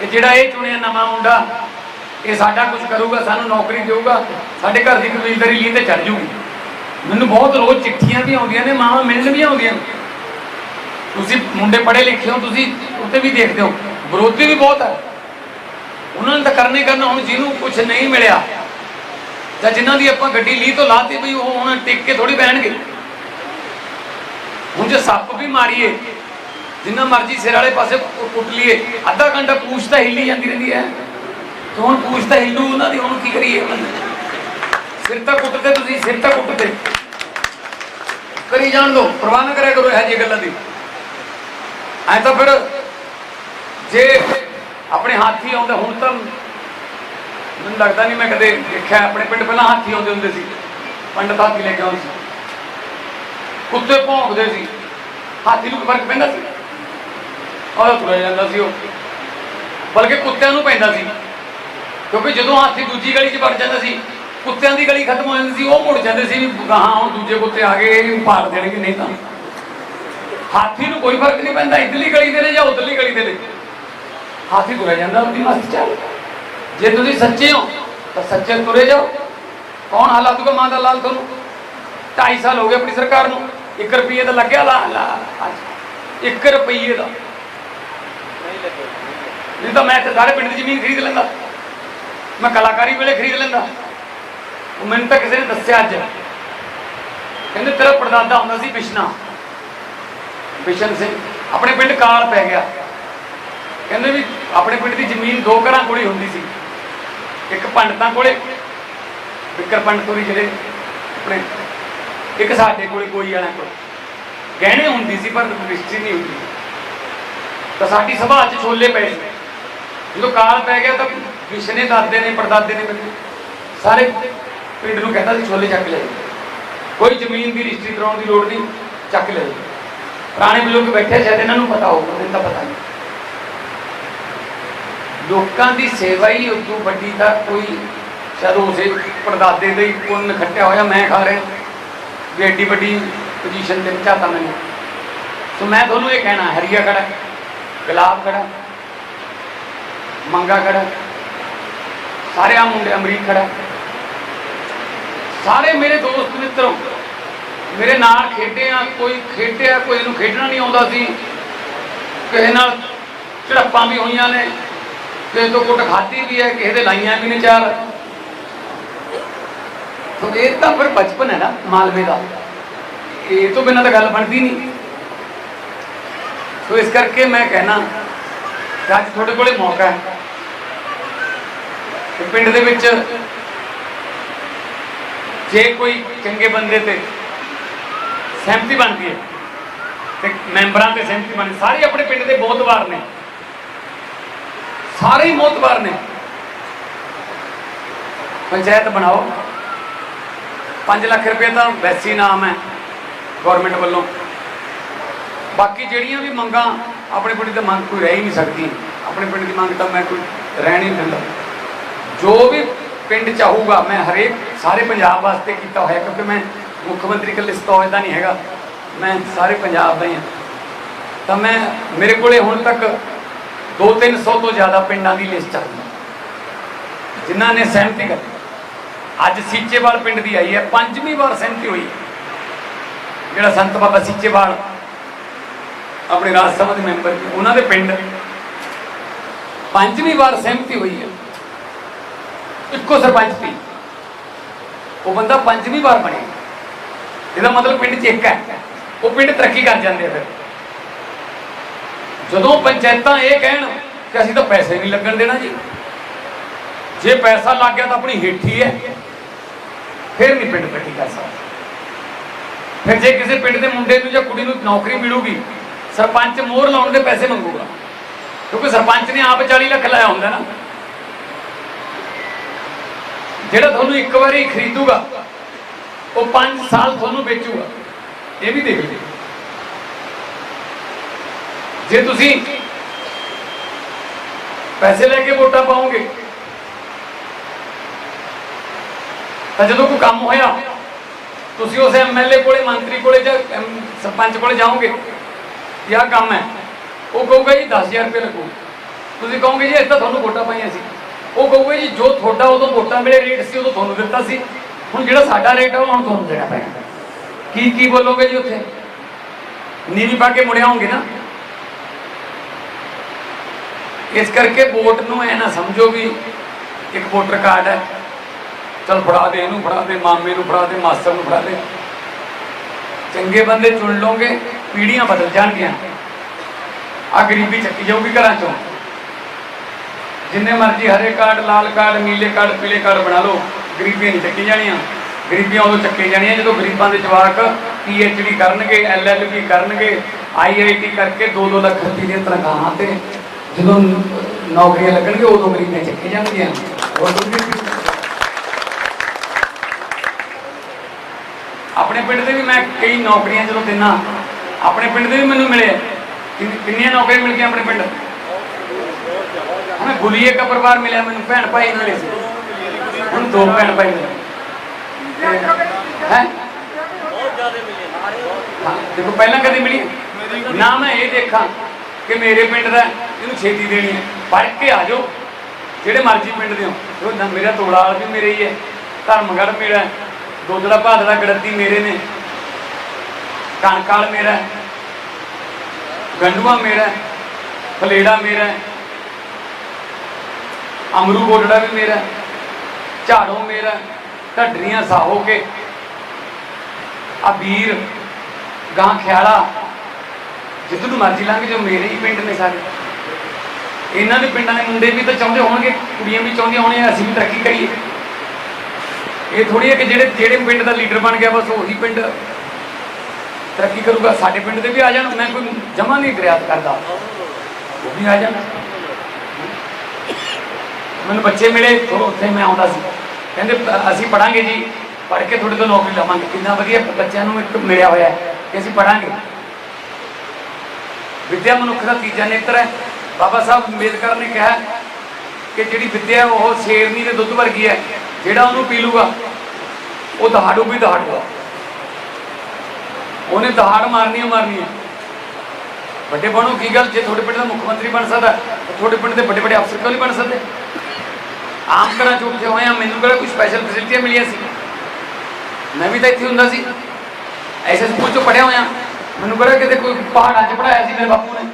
ਕਿ ਜਿਹੜਾ ਇਹ ਚੁਣਿਆ ਨਵਾਂ ਮੁੰਡਾ, ਇਹ ਸਾਡਾ ਕੁਝ ਕਰੂਗਾ, ਸਾਨੂੰ ਨੌਕਰੀ ਦੇਊਗਾ, ਸਾਡੇ ਘਰ ਦੀ ਕਬੀਲਦਾਰੀ ਲਈ ਤੇ ਚੜ ਜੂਗੀ। ਮੈਨੂੰ ਬਹੁਤ ਰੋਜ਼ ਚਿੱਠੀਆਂ ਵੀ ਆਉਂਦੀਆਂ ਨੇ, ਮਾਵਾਂ ਮਿਲਣ ਵੀ ਆਉਂਦੀਆਂ ਤੁਸੀਂ ਮੁੰਡੇ ਪੜ੍ਹੇ ਲਿਖੇ ਹੋ, ਤੁਸੀਂ ਉੱਤੇ ਵੀ ਦੇਖਦੇ ਹੋ, ਵਿਰੋਧੀ ਵੀ ਬਹੁਤ ਹੈ ਉਹਨਾਂ ਨੇ ਤਾਂ ਕਰਨੇ ਕਰਨਾ, ਹੁਣ ਜਿਹਨੂੰ ਕੁਝ ਨਹੀਂ ਮਿਲਿਆ, ਜਾਂ ਜਿਨ੍ਹਾਂ ਦੀ ਆਪਾਂ ਗੱਡੀ ਲਈ ਤੋਂ ਲਾਤੀ ਬਈ, ਉਹ ਹੁਣ ਟਿਕ ਕੇ ਥੋੜੀ ਬਹਿਣਗੇ। ਹੁਣ ਜੇ ਸੱਪ ਵੀ ਮਾਰੀਏ ਜਿੰਨਾ ਮਰਜ਼ੀ ਸਿਰ ਵਾਲੇ ਪਾਸੇ ਕੁੱਟ ਲਈਏ। ਅੱਧਾ ਘੰਟਾ ਪੂਛ ਤਾਂ ਹਿੱਲੀ ਜਾਂਦੀ ਰਹਿੰਦੀ ਹੈ। ਤੇ ਹੁਣ ਪੂਛ ਤਾਂ ਹਿੱਲੂ, ਉਹਨਾਂ ਦੀ ਹੁਣ ਕੀ ਕਰੀਏ? ਸਿਰ ਤਾਂ ਕੁੱਟਦੇ ਤੁਸੀਂ, ਸਿਰ ਤਾਂ ਕੁੱਟਦੇ। ਕਰੀ ਜਾਣ ਦੋ, ਪ੍ਰਵਾਹ ਨਾ ਕਰਿਆ ਕਰੋ ਇਹ ਜਿਹੀ ਗੱਲਾਂ ਦੀ। ਐ ਤਾਂ ਫਿਰ ਜੇ ਆਪਣੇ ਹਾਥੀ ਆਉਂਦੇ ਹੁਣ ਤਾਂ ਮੈਨੂੰ ਲੱਗਦਾ ਨਹੀਂ ਮੈਂ ਕਦੇ ਦੇਖਿਆ, ਆਪਣੇ ਪਿੰਡ ਪਹਿਲਾਂ ਹਾਥੀ ਆਉਂਦੇ ਹੁੰਦੇ ਸੀ। ਪੰਡਤ ਹਾਥੀ ਲੈ ਕੇ ਆਉਂਦੇ ਸੀ। ਕੁੱਤੇ ਭੌਂਕਦੇ ਸੀ। ਹਾਥੀ ਨੂੰ ਫ਼ਰਕ ਪੈਂਦਾ ਸੀ? ਉਹ ਤੁਰਿਆ ਜਾਂਦਾ ਸੀ ਉਹ। ਬਲਕਿ ਕੁੱਤਿਆਂ ਨੂੰ ਪੈਂਦਾ ਸੀ। ਕਿਉਂਕਿ ਜਦੋਂ ਹਾਥੀ ਦੂਜੀ ਗਲੀ 'ਚ ਵੜ ਜਾਂਦਾ ਸੀ, ਕੁੱਤਿਆਂ ਦੀ ਗਲੀ ਖਤਮ ਹੋ ਜਾਂਦੀ ਸੀ, ਉਹ ਮੁੜ ਜਾਂਦੇ ਸੀ ਵੀ ਗਾਹਾਂ ਹੁਣ ਦੂਜੇ ਕੁੱਤੇ ਆ ਗਏ ਇਹਨੂੰ ਪਾੜ ਦੇਣਗੇ, ਨਹੀਂ ਤਾਂ। ਹਾਥੀ ਨੂੰ ਕੋਈ ਫ਼ਰਕ ਨਹੀਂ ਪੈਂਦਾ, ਇਧਰਲੀ ਗਲੀ ਦੇ ਨੇ ਜਾਂ ਉਧਰਲੀ ਗਲੀ ਦੇ ਨੇ। ਹਾਥੀ ਤੁਰਿਆ ਜਾਂਦਾ ਉਹਦੀ ਮਸਤ ਚੱਲ ਜੇ ਤੁਸੀਂ ਸੱਚੇ ਹੋ, ਤਾਂ ਸੱਚੇ ਤੁਰੇ ਜਾਓ। ਕੌਣ ਹਾਲਾ ਦੂਗਾ ਮਾਂ ਦਾ ਲਾਲ ਤੁਹਾਨੂੰ? 2.5 ਸਾਲ ਹੋ ਗਏ ਆਪਣੀ ਸਰਕਾਰ ਨੂੰ। 1 ਰੁਪਏ ਦਾ ਲੱਗਿਆ ਲਾ ਲਾ 1 ਰੁਪਏ ਦਾ। ਨਹੀਂ ਤਾਂ ਮੈਂ ਇੱਥੇ ਸਾਰੇ ਪਿੰਡ ਦੀ ਜ਼ਮੀਨ ਖਰੀਦ ਲੈਂਦਾ। ਮੈਂ ਕਲਾਕਾਰੀ ਵੇਲੇ ਖਰੀਦ ਲੈਂਦਾ। ਉਹ ਮੈਨੂੰ ਤਾਂ ਕਿਸੇ ਨੇ ਦੱਸਿਆ ਅੱਜ। ਕਹਿੰਦੇ, ਤੇਰਾ ਪੜਦਾਦਾ ਹੁੰਦਾ ਸੀ ਬਿਸ਼ਨਾ। ਬਿਸ਼ਨ ਸਿੰਘ, ਆਪਣੇ ਪਿੰਡ ਕਾਲ ਪੈ ਗਿਆ। ਕਹਿੰਦੇ ਵੀ ਆਪਣੇ ਪਿੰਡ ਦੀ ਜ਼ਮੀਨ ਦੋ ਘਰਾਂ ਕੋਲੇ ਹੁੰਦੀ ਸੀ। ਇੱਕ ਪੰਡਤਾਂ ਕੋਲੇ, ਵਿਕਰ ਪੰਡਤੋਰੀ ਜਿਹੜੇ ਆਪਣੇ, ਇੱਕ ਸਾਡੇ ਕੋਲੇ, ਕੋਈ ਵਾਲਿਆਂ ਕੋਲ। ਗਹਿਣੇ ਹੁੰਦੀ ਸੀ, ਪਰ ਰਜਿਸਟਰੀ ਨਹੀਂ ਹੁੰਦੀ। ਤਾਂ ਸਾਡੀ ਸਭਾ 'ਚ ਛੋਲੇ ਪਏ ਸੀ ਜਦੋਂ ਕਾਲ ਪੈ ਗਿਆ ਤਾਂ ਵਿਸ਼ਨੇ ਦਾਦੇ ਨੇ, ਪੜਦਾਦੇ ਨੇ ਮੈਨੂੰ ਸਾਰੇ ਪਿੰਡ ਨੂੰ ਕਹਿੰਦਾ ਸੀ ਛੋਲੇ ਚੱਕ ਲੈ। ਕੋਈ ਜ਼ਮੀਨ ਦੀ ਰਜਿਸਟਰੀ ਕਰਾਉਣ ਦੀ ਲੋੜ ਨਹੀਂ, ਚੱਕ ਲੈ। ਪੁਰਾਣੇ ਬਜ਼ੁਰਗ ਬੈਠੇ ਸ਼ਾਇਦ ਇਹਨਾਂ ਨੂੰ ਪਤਾ ਹੋਊਗਾ, ਮੈਨੂੰ ਤਾਂ ਪਤਾ ਨਹੀਂ। ਲੋਕਾਂ ਦੀ ਸੇਵਾ ਹੀ ਉਦੋਂ ਵੱਡੀ ਤਾਂ ਕੋਈ ਸ਼ਾਇਦ ਉਸੇ ਪਰਦਾਦੇ ਦੇ ਹੀ ਪੁੰਨ ਖੱਟਿਆ ਹੋਇਆ, ਮੈਂ ਖਾ ਰਿਹਾ। ਵੀ ਐਡੀ ਵੱਡੀ ਪੋਜੀਸ਼ਨ ਤੇ ਪਹੁੰਚਾਤਾ ਮੈਨੂੰ ਸੋ ਮੈਂ ਤੁਹਾਨੂੰ ਇਹ ਕਹਿਣਾ, ਹਰੀਆ ਖੜਾ। ਗੁਲਾਬ ਖੜਾ, ਮੰਗਾ ਖੜਾ ਸਾਰੇ ਆ ਮੁੰਡੇ ਅਮਰੀਕ ਖੜਾ। ਸਾਰੇ ਮੇਰੇ ਦੋਸਤ ਮਿੱਤਰ, ਮੇਰੇ ਨਾਲ ਖੇਡੇ ਆ ਕੋਈ ਖੇਡਿਆ, ਕੋਈ ਨੂੰ ਖੇਡਣਾ ਨਹੀਂ ਆਉਂਦਾ ਸੀ। ਕਿਸੇ ਨਾਲ ਝੜਪਾਂ ਵੀ ਹੋਈਆਂ ਨੇ, ਕਿਸੇ ਤੋਂ ਕੁੱਟ ਖਾਧੀ ਵੀ ਹੈ, ਕਿਸੇ ਦੇ ਲਾਈਆਂ ਵੀ ਨੇ ਚਾਰ। ਤੋ ਇਹ ਤਾਂ ਫਿਰ ਬਚਪਨ ਹੈ ਨਾ, ਮਾਲਵੇ ਦਾ। ਇਹ ਤੋਂ ਬਿਨਾਂ ਤਾਂ ਗੱਲ ਬਣਦੀ ਨਹੀਂ। ਸੋ ਇਸ ਕਰਕੇ ਮੈਂ ਕਹਿਣਾ ਕਿ ਅੱਜ ਤੁਹਾਡੇ ਕੋਲੇ ਮੌਕਾ ਹੈ ਕਿ ਪਿੰਡ ਦੇ ਵਿੱਚ ਜੇ ਕੋਈ ਚੰਗੇ ਬੰਦੇ ਤੇ ਸਹਿਮਤੀ ਬਣਦੀ ਹੈ ਤੇ ਮੈਂਬਰਾਂ ਤੇ ਸਹਿਮਤੀ ਬਣਦੀ ਸਾਰੇ ਆਪਣੇ ਪਿੰਡ ਦੇ ਮੋਤਬਾਰ ਨੇ, ਸਾਰੇ ਹੀ ਮੋਤਬਾਰ ਨੇ। ਪੰਚਾਇਤ ਬਣਾਓ। 5 ਲੱਖ ਰੁਪਏ ਤਾਂ ਵੈਸੀ ਨਾਮ ਹੈ ਗਵਰਨਮੈਂਟ ਵੱਲੋਂ। ਬਾਕੀ ਜਿਹੜੀਆਂ ਵੀ ਮੰਗਾਂ ਆਪਣੇ ਪਿੰਡ ਦੀ ਮੰਗ ਕੋਈ ਰਹਿ ਹੀ ਨਹੀਂ ਸਕਦੀ। ਆਪਣੇ ਪਿੰਡ ਦੀ ਮੰਗ ਤਾਂ ਮੈਂ ਕੋਈ ਰਹਿਣ ਹੀ ਨਹੀਂ ਦਿੰਦਾ। ਜੋ ਵੀ ਪਿੰਡ ਚਾਹੂਗਾ ਮੈਂ ਹਰੇਕ ਸਾਰੇ ਪੰਜਾਬ ਵਾਸਤੇ ਕੀਤਾ ਹੋਇਆ, ਕਿਉਂਕਿ ਮੈਂ ਮੁੱਖ ਮੰਤਰੀ ਕੱਲੇ ਸਤੌਜ ਦਾ ਨਹੀਂ ਹੈਗਾ। ਮੈਂ ਸਾਰੇ ਪੰਜਾਬ ਦਾ ਹੀ ਹਾਂ। ਤਾਂ ਮੈਂ, ਮੇਰੇ ਕੋਲੇ ਹੁਣ ਤੱਕ 2-300 ਤੋਂ ਜ਼ਿਆਦਾ ਪਿੰਡਾਂ ਦੀ ਲਿਸਟ ਆ ਹੈ ਜਿਨ੍ਹਾਂ ਨੇ ਸਹਿਮਤੀ ਕਰ ਅੱਜ ਸੀਚੇਵਾਲ ਪਿੰਡ ਦੀ ਆਈ ਹੈ, ਪੰਜਵੀਂ ਵਾਰ ਸਹਿਮਤੀ ਹੋਈ। ਜਿਹੜਾ ਸੰਤ ਬਾਬਾ ਸੀਚੇਵਾਲ ਆਪਣੇ ਰਾਜ ਸਭਾ ਦੇ ਮੈਂਬਰ ਨੇ, ਉਹਨਾਂ ਦੇ ਪਿੰਡ। ਪੰਜਵੀਂ ਵਾਰ ਸਹਿਮਤੀ ਹੋਈ ਹੈ। ਇੱਕੋ ਸਰਪੰਚ ਦੀ। ਉਹ ਬੰਦਾ ਪੰਜਵੀਂ ਵਾਰ ਬਣਿਆ ਇਹਦਾ ਮਤਲਬ ਪਿੰਡ 'ਚ ਇੱਕ ਹੈ। ਉਹ ਪਿੰਡ ਤਰੱਕੀ ਕਰ ਜਾਂਦੇ ਆ ਫਿਰ। ਜਦੋਂ ਪੰਚਾਇਤਾਂ ਇਹ ਕਹਿਣ ਕਿ ਅਸੀਂ ਤਾਂ ਪੈਸੇ ਨਹੀਂ ਲੱਗਣ ਦੇਣਾ ਜੀ। ਜੇ ਪੈਸਾ ਲੱਗ ਗਿਆ ਤਾਂ ਆਪਣੀ ਹੇਠੀ ਹੈ। ਫਿਰ ਨਹੀਂ ਪਿੰਡ ਤਰੱਕੀ ਕਰ ਸਕਦਾ। ਫਿਰ ਜੇ ਕਿਸੇ ਪਿੰਡ ਦੇ ਮੁੰਡੇ ਨੂੰ ਜਾਂ ਕੁੜੀ ਨੂੰ ਨੌਕਰੀ ਮਿਲੂਗੀ ਸਰਪੰਚ ਮੋਹਰ ਲਾਉਣ ਦੇ ਪੈਸੇ ਮੰਗੂਗਾ। ਕਿਉਂਕਿ ਸਰਪੰਚ ਨੇ ਆਪ 40 ਲੱਖ ਲਾਇਆ ਹੁੰਦਾ ਨਾ। ਜਿਹੜਾ ਤੁਹਾਨੂੰ ਇੱਕ ਵਾਰੀ ਖਰੀਦੂਗਾ, ਉਹ 5 ਸਾਲ ਤੁਹਾਨੂੰ ਵੇਚੂਗਾ। ਇਹ ਵੀ ਦੇਖ ਲਿਓ ਜੇ ਤੁਸੀਂ ਪੈਸੇ ਲੈ ਕੇ ਵੋਟਾਂ ਪਾਓਗੇ, ਤਾਂ ਜਦੋਂ ਕੋਈ ਕੰਮ ਹੋਇਆ, ਤੁਸੀਂ ਉਸ ਐਮਐਲਏ ਕੋਲੇ, ਮੰਤਰੀ ਕੋਲੇ ਜਾਂ ਸਰਪੰਚ ਕੋਲੇ ਜਾਓਗੇ ਇਹ ਆਹ ਕੰਮ ਹੈ। ਉਹ ਕਹੂਗਾ ਜੀ 10000 ਰੁਪਏ ਲੱਗੂ। ਤੁਸੀਂ ਕਹੋਗੇ ਜੀ, ਇੱਥੇ ਤੁਹਾਨੂੰ ਵੋਟਾਂ ਪਾਈਆਂ ਸੀ। ਉਹ ਕਹੂਗਾ ਜੀ, ਜੋ ਤੁਹਾਡਾ ਉਦੋਂ ਵੋਟਾਂ ਵੇਲੇ ਰੇਟ ਸੀ, ਉਦੋਂ ਤੁਹਾਨੂੰ ਦਿੱਤਾ ਸੀ। ਹੁਣ ਜਿਹੜਾ ਸਾਡਾ ਰੇਟ ਹੈ ਉਹ ਹੁਣ ਤੁਹਾਨੂੰ ਦੇਣਾ ਪੈਣਾ। ਕੀ ਕੀ ਬੋਲੋਗੇ ਜੀ ਉੱਥੇ? ਨੀਵੀਂ ਪਾ ਕੇ ਮੁੜਿਆ ਹੋਗੇ ਨਾ। ਇਸ ਕਰਕੇ ਵੋਟ ਨੂੰ ਐ ਨਾ ਸਮਝੋ ਵੀ ਇੱਕ ਵੋਟਰ ਕਾਰਡ ਹੈ। ਚਲ ਫੜਾ ਦੇ, ਇਹਨੂੰ ਫੜਾ ਦੇ, ਮਾਮੇ ਨੂੰ ਫੜਾ ਦੇ, ਮਾਸਟਰ ਨੂੰ ਫੜਾ ਦੇ। ਚੰਗੇ ਬੰਦੇ ਚੁਣ ਲਓਗੇ। ਪੀੜ੍ਹੀਆਂ ਬਦਲ ਜਾਣਗੀਆਂ। ਆ ਗਰੀਬੀ ਚੱਕੀ ਜਾਊਗੀ ਘਰਾਂ ਚੋਂ। ਜਿੰਨੇ ਮਰਜ਼ੀ ਹਰੇ ਕਾਰਡ, ਲਾਲ ਕਾਰਡ, ਨੀਲੇ ਕਾਰਡ, ਪੀਲੇ ਕਾਰਡ ਬਣਾ ਲਓ। ਗਰੀਬੀਆਂ ਨਹੀਂ ਚੱਕੀ ਜਾਣੀਆਂ। ਗਰੀਬੀਆਂ ਉਦੋਂ ਚੱਕੀ ਜਾਣੀਆਂ ਜਦੋਂ ਗਰੀਬਾਂ ਦੇ ਜਵਾਕ ਡੀ ਕਰਨਗੇ ਐਲਐਲਬੀ ਕਰਨਗੇ ਆਈਆਈਟੀ ਕਰਕੇ 2-2 ਲੱਖ ਰੁਪਏ ਦੀਆਂ ਤਨਖਾਹਾਂ ਤੇ ਜਦੋਂ ਨੌਕਰੀਆਂ ਲੱਗਣਗੇ ਉਦੋਂ ਗਰੀਬੀਆਂ ਚੱਕੀ ਜਾਣਗੀਆਂ। ਆਪਣੇ ਪਿੰਡ ਦੇ ਵੀ ਮੈਂ ਕਈ ਨੌਕਰੀਆਂ ਜਦੋਂ ਦਿਨਾ ਆਪਣੇ ਪਿੰਡ ਦੇ ਵੀ ਮੈਨੂੰ ਮਿਲੇ। ਕਿੰਨੀਆਂ ਨੌਕਰੀਆਂ ਮਿਲ ਗਈਆਂ ਆਪਣੇ ਪਿੰਡ? ਹਮੇ ਗੁਲੀਏ ਦਾ ਪਰਿਵਾਰ ਮਿਲਿਆ ਮੈਨੂੰ, ਭੈਣ ਭਾਈ ਮਿਲੇ ਸੀ। ਹੁਣ ਦੋ ਭੈਣ ਭਾਈ ਮਿਲੇ ਹੈ? ਹਾਂ, ਦੇਖੋ, ਪਹਿਲਾਂ ਕਦੇ ਮਿਲੀ? ਨਾ ਮੈਂ ਇਹ ਦੇਖਾਂ ਕਿ ਮੇਰੇ ਪਿੰਡ ਦਾ ਇਹਨੂੰ ਛੇਤੀ ਦੇਣੀ ਹੈ। ਪੜ੍ਹ ਕੇ ਆ ਜਾਓ, ਜਿਹੜੇ ਮਰਜ਼ੀ ਪਿੰਡ ਦੇ ਹੋ ਮੇਰਾ ਤੋੜਾਲ ਵੀ ਮੇਰੇ ਹੀ ਹੈ। ਧਰਮਗੜ ਮੇਰਾ ਦੋਦੜਾ ਭਾਦੜਾ ਗੜਤੀ ਮੇਰੇ ਨੇ। ਕਣਕਾਲ ਮੇਰਾ ਹੈ, ਗੰਡੂਆ ਮੇਰਾ ਫਲੇੜਾ ਮੇਰਾ ਅਮਰੂ ਗੋਡੜਾ ਵੀ ਮੇਰਾ ਝਾੜੋ ਮੇਰਾ ਹੈ, ਢੱਡਰੀਆਂ ਸਾਹੋ ਕੇ। ਆ ਵੀਰ ਗਾਂ ਖਿਆਲਾ ਜਿੱਧਰ ਨੂੰ ਮਰਜ਼ੀ ਲੰਘ ਜੋ ਮੇਰੇ ਹੀ ਪਿੰਡ ਨੇ ਸਾਰੇ। ਇਹਨਾਂ ਦੇ ਪਿੰਡਾਂ ਦੇ ਮੁੰਡੇ ਵੀ ਤਾਂ ਚਾਹੁੰਦੇ ਹੋਣਗੇ ਕੁੜੀਆਂ ਵੀ ਚਾਹੁੰਦੀਆਂ ਹੋਣੀਆਂ ਅਸੀਂ ਵੀ ਤਰੱਕੀ ਕਰੀਏ। ਇਹ ਥੋੜੀ ਹੈ ਕਿ ਜਿਹੜੇ ਜਿਹੜੇ ਪਿੰਡ ਦਾ ਲੀਡਰ ਬਣ ਗਿਆ ਬਸ ਉਹੀ ਪਿੰਡ ਤਰੱਕੀ ਕਰੂਗਾ, ਸਾਡੇ ਪਿੰਡ ਦੇ ਵੀ ਆ ਜਾਣ, ਮੈਂ ਕੋਈ ਜਮਾ ਨਹੀਂ ਦਰਿਆਤ ਕਰਦਾ। ਉਹ ਵੀ ਆ ਜਾਣ। ਮੈਨੂੰ ਬੱਚੇ ਮਿਲੇ ਉੱਥੇ ਮੈਂ ਆਉਂਦਾ ਸੀ। ਕਹਿੰਦੇ, ਅਸੀਂ ਪੜਾਂਗੇ ਜੀ, ਪੜ੍ਹ ਕੇ ਤੁਹਾਡੇ ਤੋਂ ਨੌਕਰੀ ਲਵਾਂਗੇ। ਕਿੰਨਾ ਵਧੀਆ ਬੱਚਿਆਂ ਨੂੰ ਇੱਕ ਮਿਲਿਆ ਹੋਇਆ ਕਿ ਅਸੀਂ ਪੜਾਂਗੇ ਵਿਦਿਆ ਮਨੁੱਖ ਦਾ ਤੀਜਾ ਨੇਤਰ ਹੈ। ਬਾਬਾ ਸਾਹਿਬ ਅੰਬੇਦਕਰ ਨੇ ਕਿਹਾ ਕਿ ਜਿਹੜੀ ਵਿਦਿਆ ਉਹ ਸ਼ੇਰਨੀ ਦੇ ਦੁੱਧ ਵਰਗੀ ਹੈ, ਜਿਹੜਾ ਉਹਨੂੰ ਪੀ ਲੂਗਾ, ਉਹ ਦਹਾੜੂ ਵੀ ਦਹਾੜੂਗਾ। ਉਹਨੇ ਦਹਾੜ ਮਾਰਨੀ ਮਾਰਨੀ ਹੈ ਵੱਡੇ ਬਣੋ, ਕੀ ਗੱਲ? ਜੇ ਤੁਹਾਡੇ ਪਿੰਡ ਦਾ ਮੁੱਖ ਮੰਤਰੀ ਬਣ ਸਕਦਾ ਤੁਹਾਡੇ ਪਿੰਡ ਦੇ ਵੱਡੇ ਵੱਡੇ ਅਫਸਰ ਕਿਉਂ ਨਹੀਂ ਬਣ ਸਕਦੇ? ਆਮ ਘਰਾਂ ਚ ਉੱਠੇ ਹੋਏ ਆ, ਮੈਨੂੰ ਕਿਹੜਾ ਕੋਈ ਸਪੈਸ਼ਲ ਫੈਸਿਲਿਟੀਆਂ ਮਿਲੀਆਂ ਸੀ? ਮੈਂ ਵੀ ਤਾਂ ਇੱਥੇ ਹੁੰਦਾ ਸੀ। ਐਸੇ ਸਕੂਲ ਚੋਂ ਪੜਿਆ ਹੋਇਆ। ਮੈਨੂੰ ਕਿਹੜਾ ਕਿਤੇ ਕੋਈ ਪਹਾੜਾਂ 'ਚ ਪੜਾਇਆ ਸੀ ਮੇਰੇ ਬਾਪੂ ਨੇ?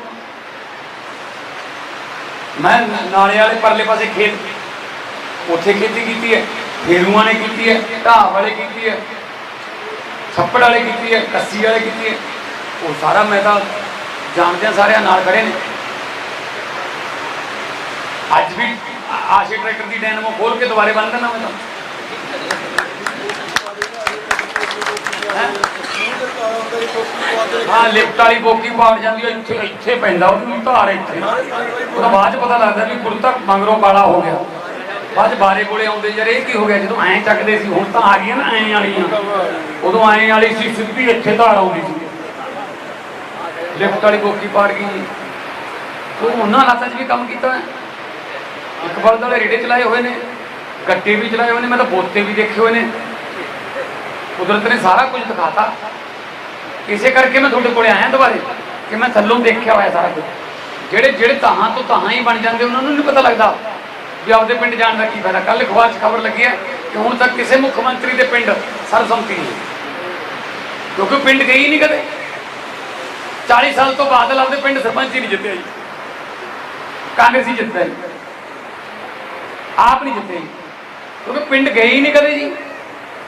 ਮੈਂ ਨਾਲੇ ਵਾਲੇ ਪਰਲੇ ਪਾਸੇ ਖੇਤ, ਉੱਥੇ ਖੇਤੀ ਕੀਤੀ ਹੈ, ਫੇਰੂਆਂ ਨੇ ਕੀਤੀ ਹੈ, ਢਾਹ ਵਾਲੇ ਕੀਤੀ ਹੈ। ਛੱਪੜ ਵਾਲੇ ਕੀਤੀ ਹੈ, ਕੱਸੀ ਵਾਲੇ ਕੀਤੀ ਹੈ। ਉਹ ਸਾਰਾ ਮੈਂ ਤਾਂ ਜਾਣਦੇ ਸਾਰਿਆਂ ਨਾਲ ਖੜੇ ਨੇ। ਅੱਜ ਵੀ ਆਸ਼ੇ ਟਰੈਕਟਰ ਦੀ ਡੈਨਮੋ ਖੋਲ ਕੇ ਦੁਬਾਰੇ ਬੰਨ ਦੇਣਾ ਮੈਂ ਤਾਂ। ਹਾਂ? ਲਿਫਟ ਵਾਲੀ ਬੋਕੀ ਪਾੜ ਜਾਂਦੀ ਹੈ, ਇੱਥੇ ਇੱਥੇ ਪੈਂਦਾ, ਉਹਨੂੰ ਧਾਰ ਇੱਥੇ। ਉਹਦਾ ਬਾਅਦ ਚ ਪਤਾ ਲੱਗਦਾ ਵੀ ਕੁੜਤਾ ਮੰਗਰੋਂ ਕਾਲਾ ਹੋ ਗਿਆ। ਬਾਅਦ ਬਾਰੇ ਕੋਲੇ ਆਉਂਦੇ ਯਾਰ, ਇਹ ਕੀ ਹੋ ਗਿਆ? ਜਦੋਂ ਐਂ ਚੱਕਦੇ ਸੀ, ਹੁਣ ਤਾਂ ਆ ਗਈਆਂ ਨਾ ਐਂ ਵਾਲੀਆਂ। ਉਦੋਂ ਐਂ ਵਾਲੀ ਸੀ, ਸਿੱਧੀ ਇੱਥੇ ਧਾਰ ਆਉਂਦੀ ਸੀ। ਲਿਫਟ ਵਾਲੀ ਬੋਕੀ ਪਾੜ ਗਈ ਉਹ ਉਹਨਾਂ ਹਾਲਾਤਾਂ 'ਚ ਵੀ ਕੰਮ ਕੀਤਾ ਹੈ? ਇੱਕ ਬਲਦ ਵਾਲੇ ਰੇੜੇ ਚਲਾਏ ਹੋਏ ਨੇ, ਗੱਟੇ ਵੀ ਚਲਾਏ ਹੋਏ ਨੇ, ਮੈਂ ਤਾਂ ਬੋਤੇ ਵੀ ਦੇਖੇ ਹੋਏ ਨੇ। ਕੁਦਰਤ ਨੇ ਸਾਰਾ ਕੁਝ ਦਿਖਾਤਾ। ਇਸੇ ਕਰਕੇ ਮੈਂ ਤੁਹਾਡੇ ਕੋਲੇ ਆਇਆ ਦੁਬਾਰੇ, ਕਿ ਮੈਂ ਥੱਲੋਂ ਦੇਖਿਆ ਹੋਇਆ ਸਾਰਾ ਕੁਝ। ਜਿਹੜੇ ਜਿਹੜੇ ਤਾਹਾਂ ਤੋਂ ਤਾਹਾਂ ਹੀ ਬਣ ਜਾਂਦੇ, ਉਹਨਾਂ ਨੂੰ ਨਹੀਂ ਪਤਾ ਲੱਗਦਾ। ਵੀ ਆਪਦੇ ਪਿੰਡ ਜਾਣ ਦਾ ਕੀ ਫਾਇਦਾ? ਕੱਲ ਅਖਬਾਰ 'ਚ ਖਬਰ ਲੱਗੀ ਹੈ ਕਿ ਹੁਣ ਤੱਕ ਕਿਸੇ ਮੁੱਖ ਮੰਤਰੀ ਦੇ ਪਿੰਡ ਸਰਬਸੰਮਤੀ ਨਹੀਂ ਕਿਉਂਕਿ ਪਿੰਡ ਗਈ ਨਹੀਂ ਕਦੇ। 40 ਸਾਲ ਤੋਂ ਬਾਦਲ ਆਪਦੇ ਪਿੰਡ ਸਰਪੰਚ ਹੀ ਨਹੀਂ ਜਿੱਤਿਆ ਜੀ। ਕਾਂਗਰਸੀ ਜਿੱਤਿਆ ਜੀ। ਆਪ ਨਹੀਂ ਜਿੱਤੇ ਜੀ। ਕਿਉਂਕਿ ਪਿੰਡ ਗਏ ਹੀ ਨਹੀਂ ਕਦੇ ਜੀ।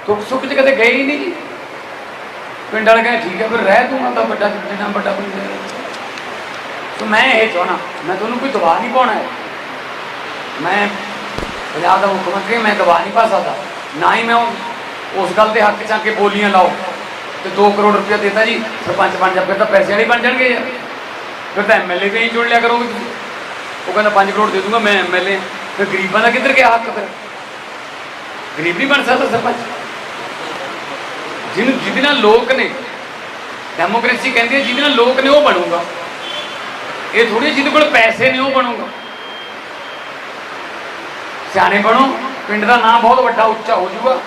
ਦੁੱਖ ਸੁੱਖ 'ਚ ਕਦੇ ਗਏ ਹੀ ਨਹੀਂ ਜੀ। ਪਿੰਡ ਵਾਲੇ ਕਹਿੰਦੇ, ਠੀਕ ਹੈ, ਫਿਰ ਰਹਿ ਤੂੰ ਤਾਂ ਵੱਡਾ ਜਿੰਨਾ ਵੱਡਾ ਪਿੰਡ ਹੈ ਸੋ ਮੈਂ ਇਹ ਚਾਹਣਾ ਮੈਂ ਤੁਹਾਨੂੰ ਕੋਈ ਦਬਾਅ ਨਹੀਂ ਪਾਉਣਾ ਹੈ। ਮੈਂ ਪੰਜਾਬ ਦਾ ਮੁੱਖ ਮੰਤਰੀ, ਮੈਂ ਦਬਾਅ ਨਹੀਂ ਪਾ ਸਕਦਾ। ਨਾ ਹੀ ਮੈਂ ਉਹ- ਉਸ ਗੱਲ ਦੇ ਹੱਕ ਚ ਆ ਕੇ ਬੋਲੀਆਂ ਲਾਓ। ਤੇ 2 ਕਰੋੜ ਰੁਪਇਆ ਦੇਤਾ ਜੀ, ਸਰਪੰਚ ਬਣ ਜਾ, ਫਿਰ ਤਾਂ ਪੈਸੇ ਵਾਲੇ ਬਣ ਜਾਣਗੇ ਯਾਰ। ਫਿਰ ਤਾਂ ਐਮਐਲਏ ਤੇ ਹੀ ਚੁਣ ਲਿਆ ਕਰੋਗੇ ਤੁਸੀਂ। ਉਹ ਕਹਿੰਦਾ 5 ਕਰੋੜ ਦੇ ਦੂੰਗਾ ਮੈਂ ਐਮਐਲਏ ਫਿਰ ਗਰੀਬਾਂ ਦਾ ਕਿੱਧਰ ਗਿਆ ਹੱਕ ਫਿਰ? ਗਰੀਬ ਨਹੀਂ ਬਣ ਸਕਦਾ ਸਰਪੰਚ। ਜਿਹਨੂੰ ਜਿਹਦੇ ਨਾਲ ਲੋਕ ਨੇ ਡੈਮੋਕ੍ਰੇਸੀ ਕਹਿੰਦੀ ਹੈ, ਜਿਹਦੇ ਨਾਲ ਲੋਕ ਨੇ ਉਹ ਬਣੂਗਾ। ਇਹ ਥੋੜੀ ਜਿਹਦੇ ਕੋਲ ਪੈਸੇ ਨੇ, ਉਹ ਬਣੂਗਾ। ਸਿਆਣੇ ਬਣੋ, ਪਿੰਡ ਦਾ ਨਾਮ ਬਹੁਤ ਵੱਡਾ ਉੱਚਾ ਹੋ ਜਾਊਗਾ।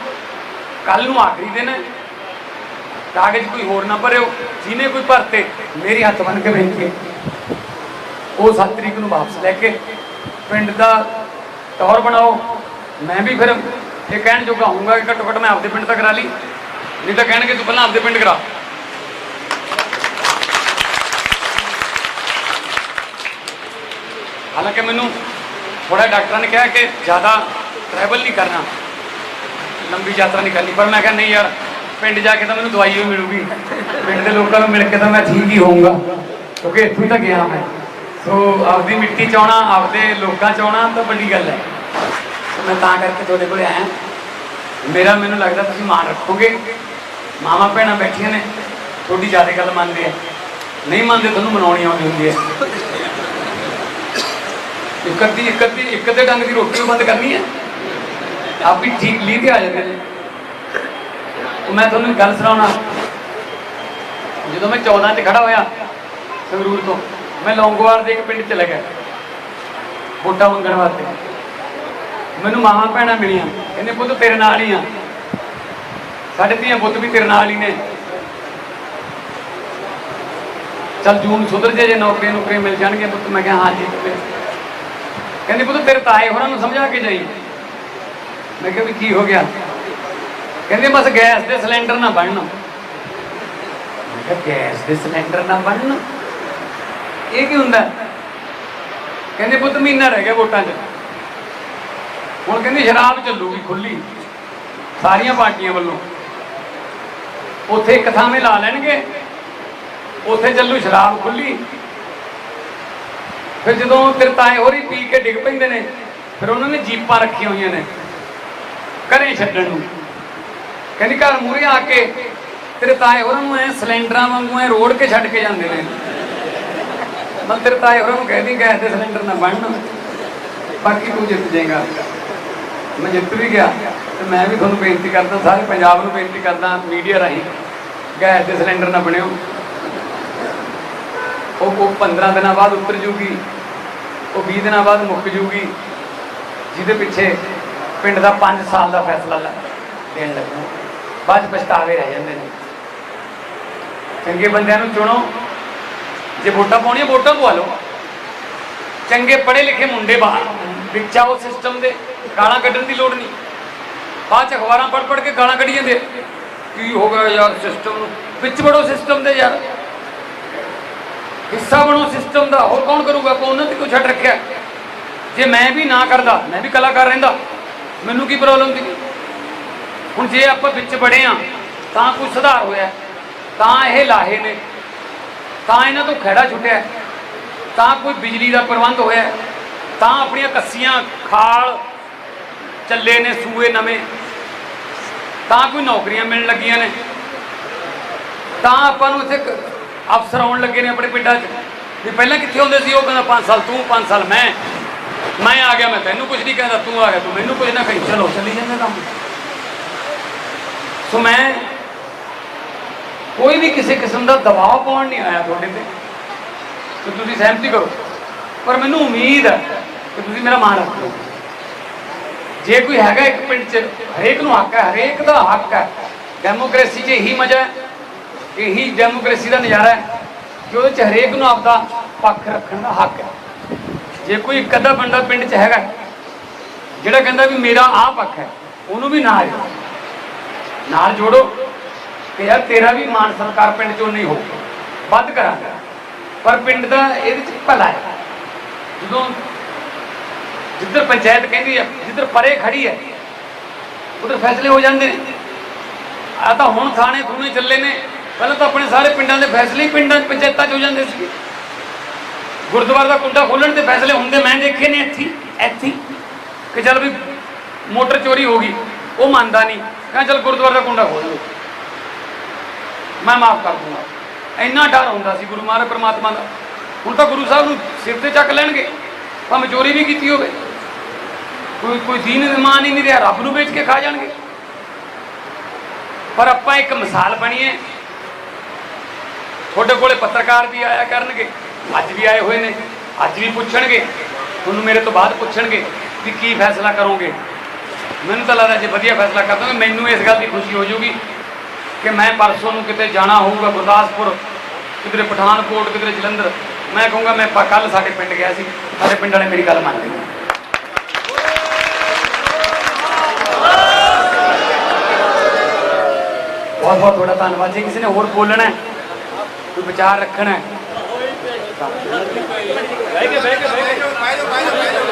ਕੱਲ ਨੂੰ ਆਖਰੀ ਦਿਨ ਹੈ। ਕਾਗਜ਼ ਕੋਈ ਹੋਰ ਨਾ ਭਰਿਓ, ਜਿਹਨੇ ਕੋਈ ਭਰਤੇ, ਮੇਰੀ ਹੱਥ ਬਣ ਕੇ ਬੇਨਤੀ ਹੈ ਉਹ 7 ਤਰੀਕ ਨੂੰ ਵਾਪਸ ਲੈ ਕੇ ਪਿੰਡ ਦਾ ਟੌਰ ਬਣਾਓ। ਮੈਂ ਵੀ ਫਿਰ ਇਹ ਕਹਿਣ ਜੋਗਾ ਹੋਊਗਾ ਕਿ ਘੱਟੋ ਘੱਟ ਮੈਂ ਆਪਦੇ ਪਿੰਡ ਤੱਕ ਕਰਾ ਲਈ। ਨਹੀਂ ਤਾਂ ਕਹਿਣਗੇ ਤੂੰ ਪਹਿਲਾਂ ਆਪਦੇ ਪਿੰਡ ਕਰਾ। ਹਾਲਾਂਕਿ ਮੈਨੂੰ ਥੋੜਾ ਡਾਕਟਰਾਂ ਨੇ ਕਿਹਾ ਕਿ ਜ਼ਿਆਦਾ ਟਰੈਵਲ ਨਹੀਂ ਕਰਨਾ। ਲੰਬੀ ਯਾਤਰਾ ਨਹੀਂ ਕਰਨੀ। ਪਰ ਮੈਂ ਕਿਹਾ, ਨਹੀਂ ਯਾਰ, ਪਿੰਡ ਜਾ ਕੇ ਤਾਂ ਮੈਨੂੰ ਦਵਾਈ ਵੀ ਮਿਲੂਗੀ। ਪਿੰਡ ਦੇ ਲੋਕਾਂ ਨੂੰ ਮਿਲ ਕੇ ਤਾਂ ਮੈਂ ਠੀਕ ਹੀ ਹੋਊਂਗਾ। ਕਿਉਂਕਿ ਇੱਥੋਂ ਤਾਂ ਗਿਆ ਮੈਂ। ਸੋ ਆਪਦੀ ਮਿੱਟੀ ਚ ਆਉਣਾ ਆਪਦੇ ਲੋਕਾਂ ਚ ਆਉਣਾ ਤਾਂ ਵੱਡੀ ਗੱਲ ਹੈ। ਸੋ ਮੈਂ ਤਾਂ ਕਰਕੇ ਤੁਹਾਡੇ ਕੋਲੇ ਆਇਆ। ਮੇਰਾ ਮੈਨੂੰ ਲੱਗਦਾ ਤੁਸੀਂ ਮਾਣ ਰੱਖੋਗੇ। ਮਾਮਾ ਭੈਣਾਂ ਬੈਠੀਆਂ ਨੇ। ਤੁਹਾਡੀ ਜ਼ਿਆਦਾ ਗੱਲ ਮੰਨਦੇ ਆ। ਨਹੀਂ ਮੰਨਦੇ, ਤੁਹਾਨੂੰ ਮਨਾਉਣੀ ਆਉਂਦੀ ਹੁੰਦੀ ਹੈ। ਇੱਕ ਅੱਧੀ ਇੱਕ ਅੱਧੀ ਇੱਕ ਅੱਧੇ ਡੰਗ ਦੀ ਰੋਟੀ ਵੀ ਬੰਦ ਕਰਨੀ ਹੈ। ਆਪ ਵੀ ਠੀਕ ਲੀ ਆ ਜਾਂਦੇ ਨੇ। ਮੈਂ ਤੁਹਾਨੂੰ ਇੱਕ ਗੱਲ ਸੁਣਾਉਣਾ। ਜਦੋਂ ਮੈਂ 14 ਚ ਖੜਾ ਹੋਇਆ, ਸੰਗਰੂਰ ਤੋਂ, ਮੈਂ ਲੌਂਗੋਵਾਲ ਦੇ ਇੱਕ ਪਿੰਡ ਚਲਾ ਗਿਆ। ਵੋਟਾਂ ਮੰਗਣ ਵਾਸਤੇ। ਮੈਨੂੰ ਮਾਵਾਂ ਭੈਣਾਂ ਮਿਲੀਆਂ। ਕਹਿੰਦੇ, ਪੁੱਤ, ਤੇਰੇ ਨਾਲ ਹੀ ਆ। ਸਾਡੇ ਧੀਆਂ ਪੁੱਤ ਵੀ ਤੇਰੇ ਨਾਲ ਹੀ ਨੇ। ਚੱਲ ਜੂਨ ਸੁਧਰ ਜੇ ਜੇ ਨੌਕਰੀਆਂ ਨੌਕਰੀਆਂ ਮਿਲ ਜਾਣਗੀਆਂ, ਪੁੱਤ, ਮੈਂ ਕਿਹਾ, ਹਾਂ, ਜੀ ਕਹਿੰਦੇ ਪੁੱਤ ਤੇਰੇ ਤਾਏ ਹੋਰਾਂ ਨੂੰ ਸਮਝਾ ਕੇ ਜਾਈ। ਮੈਂ ਕਿਹਾ ਵੀ ਕੀ ਹੋ ਗਿਆ? ਕਹਿੰਦੇ ਬਸ ਗੈਸ ਦੇ ਸਿਲੰਡਰ ਨਾ ਬਣਨ। ਮੈਂ ਕਿਹਾ ਗੈਸ ਦੇ ਸਿਲੰਡਰ ਨਾ ਬਣਨ? ਇਹ ਕੀ ਹੁੰਦਾ? ਕਹਿੰਦੇ ਪੁੱਤ ਮਹੀਨਾ ਰਹਿ ਗਿਆ ਵੋਟਾਂ 'ਚ। ਹੁਣ ਕਹਿੰਦੀ ਸ਼ਰਾਬ ਚੱਲੂਗੀ ਖੁੱਲੀ ਸਾਰੀਆਂ ਪਾਰਟੀਆਂ ਵੱਲੋਂ। ਉੱਥੇ ਇੱਕ ਥਾਵੇਂ ਲਾ ਲੈਣਗੇ, ਉੱਥੇ ਚੱਲੂ ਸ਼ਰਾਬ ਖੁੱਲੀ ਫਿਰ ਜਦੋਂ ਤੇਰੇ ਤਾਏ ਹੋਰੀ ਪੀ ਕੇ ਡਿੱਗ ਪੈਂਦੇ ਨੇ, ਫਿਰ ਉਹਨਾਂ ਨੇ ਜੀਪਾਂ ਰੱਖੀਆਂ ਹੋਈਆਂ ਨੇ ਘਰੇ ਛੱਡਣ ਨੂੰ। ਕਹਿੰਦੀ ਘਰ ਮੂਰੇ ਆ ਕੇ ਤੇਰੇ ਤਾਏ ਹੋਰਾਂ ਨੂੰ ਐ ਸਿਲੰਡਰਾਂ ਵਾਂਗੂ ਐ ਰੋੜ ਕੇ ਛੱਡ ਕੇ ਜਾਂਦੇ ਨੇ। ਮੈਂ ਤੇਰੇ ਤਾਏ ਹੋਰਾਂ ਨੂੰ ਕਹਿੰਦੀ ਗੈਸ ਦੇ ਸਿਲੰਡਰ ਨਾ ਬਣਨ। ਬਾਕੀ ਤੂੰ ਜਿੱਤ ਜਾਏਗਾ। ਮੈਂ ਜਿੱਤ ਵੀ ਗਿਆ ਤੇ ਮੈਂ ਵੀ ਤੁਹਾਨੂੰ ਬੇਨਤੀ ਕਰਦਾ, ਸਾਰੇ ਪੰਜਾਬ ਨੂੰ ਬੇਨਤੀ ਕਰਦਾ, ਮੀਡੀਆ ਰਾਹੀਂ ਗੈਸ ਦੇ ਸਿਲੰਡਰ ਨਾ ਬਣਿਓ। ਉਹ ਉਹ 15 ਦਿਨਾਂ ਬਾਅਦ ਉਤਰ ਜੂਗੀ, ਉਹ 20 ਦਿਨਾਂ ਬਾਅਦ ਮੁੱਕ ਜੂਗੀ, ਜਿਹਦੇ ਪਿੱਛੇ ਪਿੰਡ ਦਾ 5 ਸਾਲ ਦਾ ਫੈਸਲਾ ਲੈ, ਦੇਣ ਲੱਗੂ। ਬਾਅਦ 'ਚ ਪਛਤਾਵੇ ਰਹਿ ਜਾਂਦੇ ਨੇ। ਚੰਗੇ ਬੰਦਿਆਂ ਨੂੰ ਚੁਣੋ। ਜੇ ਵੋਟਾਂ ਪਾਉਣੀਆਂ ਵੋਟਾਂ ਪਵਾ ਲਓ। ਚੰਗੇ ਪੜ੍ਹੇ ਲਿਖੇ ਮੁੰਡੇ ਬਾਹਰ, ਵਿੱਚ ਆਓ ਸਿਸਟਮ ਦੇ, ਗਾਲਾਂ ਕੱਢਣ ਦੀ ਲੋੜ ਨਹੀਂ। ਬਾਅਦ ਚ ਅਖਬਾਰਾਂ ਪੜ੍ਹ ਪੜ੍ਹ ਕੇ ਗਾਲਾਂ ਕੱਢੀ ਜਾਂਦੇ ਕੀ ਹੋ ਗਿਆ ਯਾਰ ਸਿਸਟਮ ਨੂੰ? ਵਿੱਚ ਵੜੋ ਸਿਸਟਮ ਦੇ ਯਾਰ। ਹਿੱਸਾ ਬਣੋ ਸਿਸਟਮ ਦਾ। ਹੋਰ ਕੌਣ ਕਰੂਗਾ? ਆਪਾਂ ਉਹਨਾਂ ਤੇ ਕੋਈ ਛੱਡ ਰੱਖਿਆ? ਜੇ ਮੈਂ ਵੀ ਨਾ ਕਰਦਾ, ਮੈਂ ਵੀ ਕਲਾਕਾਰ ਰਹਿੰਦਾ, ਮੈਨੂੰ ਕੀ ਪ੍ਰੋਬਲਮ ਸੀ ਹੁਣ ਜੇ ਆਪਾਂ ਵਿੱਚ ਬੜੇ ਆ, ਤਾਂ ਕੋਈ ਸੁਧਾਰ ਹੋਇਆ ਤਾਂ ਇਹ ਲਾਹੇ ਨੇ। ਤਾਂ ਇਹਨਾਂ ਤੋਂ ਖਹਿੜਾ ਛੁੱਟਿਆ ਤਾਂ ਕੋਈ ਬਿਜਲੀ ਦਾ ਪ੍ਰਬੰਧ ਹੋਇਆ ਤਾਂ ਆਪਣੀਆਂ ਕੱਸੀਆਂ ਖਾਲ ਚੱਲੇ ਨੇ, ਸੂਏ ਨਵੇਂ। ਤਾਂ ਕੋਈ ਨੌਕਰੀਆਂ ਮਿਲਣ ਲੱਗੀਆਂ ਨੇ। ਤਾਂ ਆਪਾਂ ਨੂੰ ਇੱਥੇ ਕ- ਅਫਸਰ ਆਉਣ ਲੱਗੇ ਨੇ ਆਪਣੇ ਪਿੰਡਾਂ 'ਚ। ਵੀ ਪਹਿਲਾਂ ਕਿੱਥੇ ਹੁੰਦੇ ਸੀ? ਉਹ ਕਹਿੰਦਾ 5 ਸਾਲ ਤੂੰ 5 ਸਾਲ ਮੈਂ। ਮੈਂ ਆ ਗਿਆ, ਮੈਂ ਤੈਨੂੰ ਕੁਝ ਨਹੀਂ ਕਹਿੰਦਾ, ਤੂੰ ਆ ਗਿਆ, ਤੂੰ ਮੈਨੂੰ ਕੁਝ ਨਾ ਕਹੀ। ਚਲੋ, ਚੱਲੀ ਜਾਂਦੇ ਕੰਮ। ਸੋ ਮੈਂ ਕੋਈ ਵੀ ਕਿਸੇ ਕਿਸਮ ਦਾ ਦਬਾਅ ਪਾਉਣ ਨਹੀਂ ਆਇਆ ਤੁਹਾਡੇ ਤੇ। ਕਿ ਤੁਸੀਂ ਸਹਿਮਤੀ ਕਰੋ। ਪਰ ਮੈਨੂੰ ਉਮੀਦ ਹੈ ਕਿ ਤੁਸੀਂ ਮੇਰਾ ਮਾਣ ਰੱਖੋ ਜੇ ਕੋਈ ਹੈਗਾ ਇੱਕ ਪਿੰਡ 'ਚ, ਹਰੇਕ ਨੂੰ ਹੱਕ ਹੈ, ਹਰੇਕ ਦਾ ਹੱਕ ਹੈ। ਡੈਮੋਕ੍ਰੇਸੀ 'ਚ ਇਹੀ ਮਜ਼ਾ ਹੈ। ਇਹੀ ਡੈਮੋਕ੍ਰੇਸੀ ਦਾ ਨਜ਼ਾਰਾ ਹੈ ਕਿ ਉਹਦੇ 'ਚ ਹਰੇਕ ਨੂੰ ਆਪਦਾ ਪੱਖ ਰੱਖਣ ਦਾ ਹੱਕ ਹੈ। ਜੇ ਕੋਈ ਇੱਕ ਅੱਧਾ ਬੰਦਾ ਪਿੰਡ 'ਚ ਹੈਗਾ, ਜਿਹੜਾ ਕਹਿੰਦਾ ਵੀ ਮੇਰਾ ਆਹ ਪੱਖ ਹੈ, ਉਹਨੂੰ ਵੀ ਨਾਲ ਜੋੜੋ। ਨਾਲ ਜੋੜੋ ਕਿ ਯਾਰ ਤੇਰਾ ਵੀ ਮਾਨ ਸਰਕਾਰ ਪਿੰਡ 'ਚੋਂ ਨਹੀਂ ਹੋਊ ਵੱਧ ਕਰਾਂਗਾ। ਪਰ ਪਿੰਡ ਦਾ ਇਹਦੇ 'ਚ ਭਲਾ ਹੈ। ਜਦੋਂ ਜਿੱਧਰ ਪੰਚਾਇਤ ਕਹਿੰਦੀ ਹੈ, ਜਿੱਧਰ ਪਰੇ ਖੜੀ ਹੈ, ਉਧਰ ਫੈਸਲੇ ਹੋ ਜਾਂਦੇ ਨੇ। ਆ ਤਾਂ ਹੁਣ ਥਾਣੇ ਥੂਣੇ ਚੱਲੇ ਨੇ। ਪਹਿਲਾਂ ਤਾਂ ਆਪਣੇ ਸਾਰੇ ਪਿੰਡਾਂ ਦੇ ਫੈਸਲੇ ਹੀ ਪਿੰਡਾਂ 'ਚ ਪੰਚਾਇਤਾਂ 'ਚ ਹੋ ਜਾਂਦੇ ਸੀ ਗੁਰਦੁਆਰਾ ਦਾ ਕੁੰਡਾ ਖੋਲਣ ਦੇ ਫੈਸਲੇ ਹੁੰਦੇ ਮੈਂ ਦੇਖੇ ਨੇ ਇੱਥੇ ਇੱਥੇ ਕਿ ਚੱਲ ਵੀ ਮੋਟਰ ਚੋਰੀ ਹੋ ਗਈ, ਉਹ ਮੰਨਦਾ ਨਹੀਂ। ਕਹਿੰਦਾ ਚੱਲ ਗੁਰਦੁਆਰਾ ਦਾ ਕੁੰਡਾ ਖੋਲ ਲਓ। ਮੈਂ ਮਾਫ ਕਰ ਦੂੰਗਾ। ਇੰਨਾ ਡਰ ਹੁੰਦਾ ਸੀ ਗੁਰੂ ਮਹਾਰਾਜ ਪ੍ਰਮਾਤਮਾ ਦਾ। ਹੁਣ ਤਾਂ ਗੁਰੂ ਸਾਹਿਬ ਨੂੰ ਸਿਰ ਤੇ ਚੱਕ ਲੈਣਗੇ। ਭਾਵੇਂ ਚੋਰੀ ਵੀ ਕੀਤੀ ਹੋਵੇ। ਕੋਈ ਕੋਈ ਦੀਨ ਇਮਾਨ ਹੀ ਨਹੀਂ ਰਿਹਾ, ਰੱਬ ਨੂੰ ਵੇਚ ਕੇ ਖਾ ਜਾਣਗੇ। ਪਰ ਆਪਾਂ ਇੱਕ ਮਿਸਾਲ ਬਣੀਏ। ਤੁਹਾਡੇ ਕੋਲੇ ਪੱਤਰਕਾਰ ਵੀ ਆਇਆ ਕਰਨਗੇ, ਅੱਜ ਵੀ ਆਏ ਹੋਏ ਨੇ, ਅੱਜ ਵੀ ਪੁੱਛਣਗੇ, ਤੁਹਾਨੂੰ ਮੇਰੇ ਤੋਂ ਬਾਅਦ ਪੁੱਛਣਗੇ ਵੀ ਕੀ ਫੈਸਲਾ ਕਰੋਗੇ। ਮੈਨੂੰ ਤਾਂ ਲੱਗਦਾ ਜੇ ਵਧੀਆ ਫੈਸਲਾ ਕਰ ਦੋਗੇ, ਮੈਨੂੰ ਇਸ ਗੱਲ ਦੀ ਖੁਸ਼ੀ ਹੋ ਜਾਊਗੀ ਕਿ ਮੈਂ ਪਰਸੋਂ ਨੂੰ ਕਿਤੇ ਜਾਣਾ ਹੋਊਗਾ ਗੁਰਦਾਸਪੁਰ, ਕਿਧਰੇ ਪਠਾਨਕੋਟ, ਕਿਧਰੇ ਜਲੰਧਰ। ਮੈਂ ਕਹੂੰਗਾ, ਮੈਂ ਕੱਲ ਸਾਡੇ ਪਿੰਡ ਗਿਆ ਸੀ, ਸਾਡੇ ਪਿੰਡ ਵਾਲੇ ਮੇਰੀ ਗੱਲ ਮੰਨ ਲਈ ਬਹੁਤ ਬਹੁਤ ਤੁਹਾਡਾ ਧੰਨਵਾਦ। ਜੇ ਕਿਸੇ ਨੇ ਹੋਰ ਬੋਲਣਾ ਹੈ ਕੋਈ ਵਿਚਾਰ ਰੱਖਣਾ ਹੈ। ਬਹਿ ਕੇ ਬਹਿ ਕੇ ਬਹਿ ਕੇ।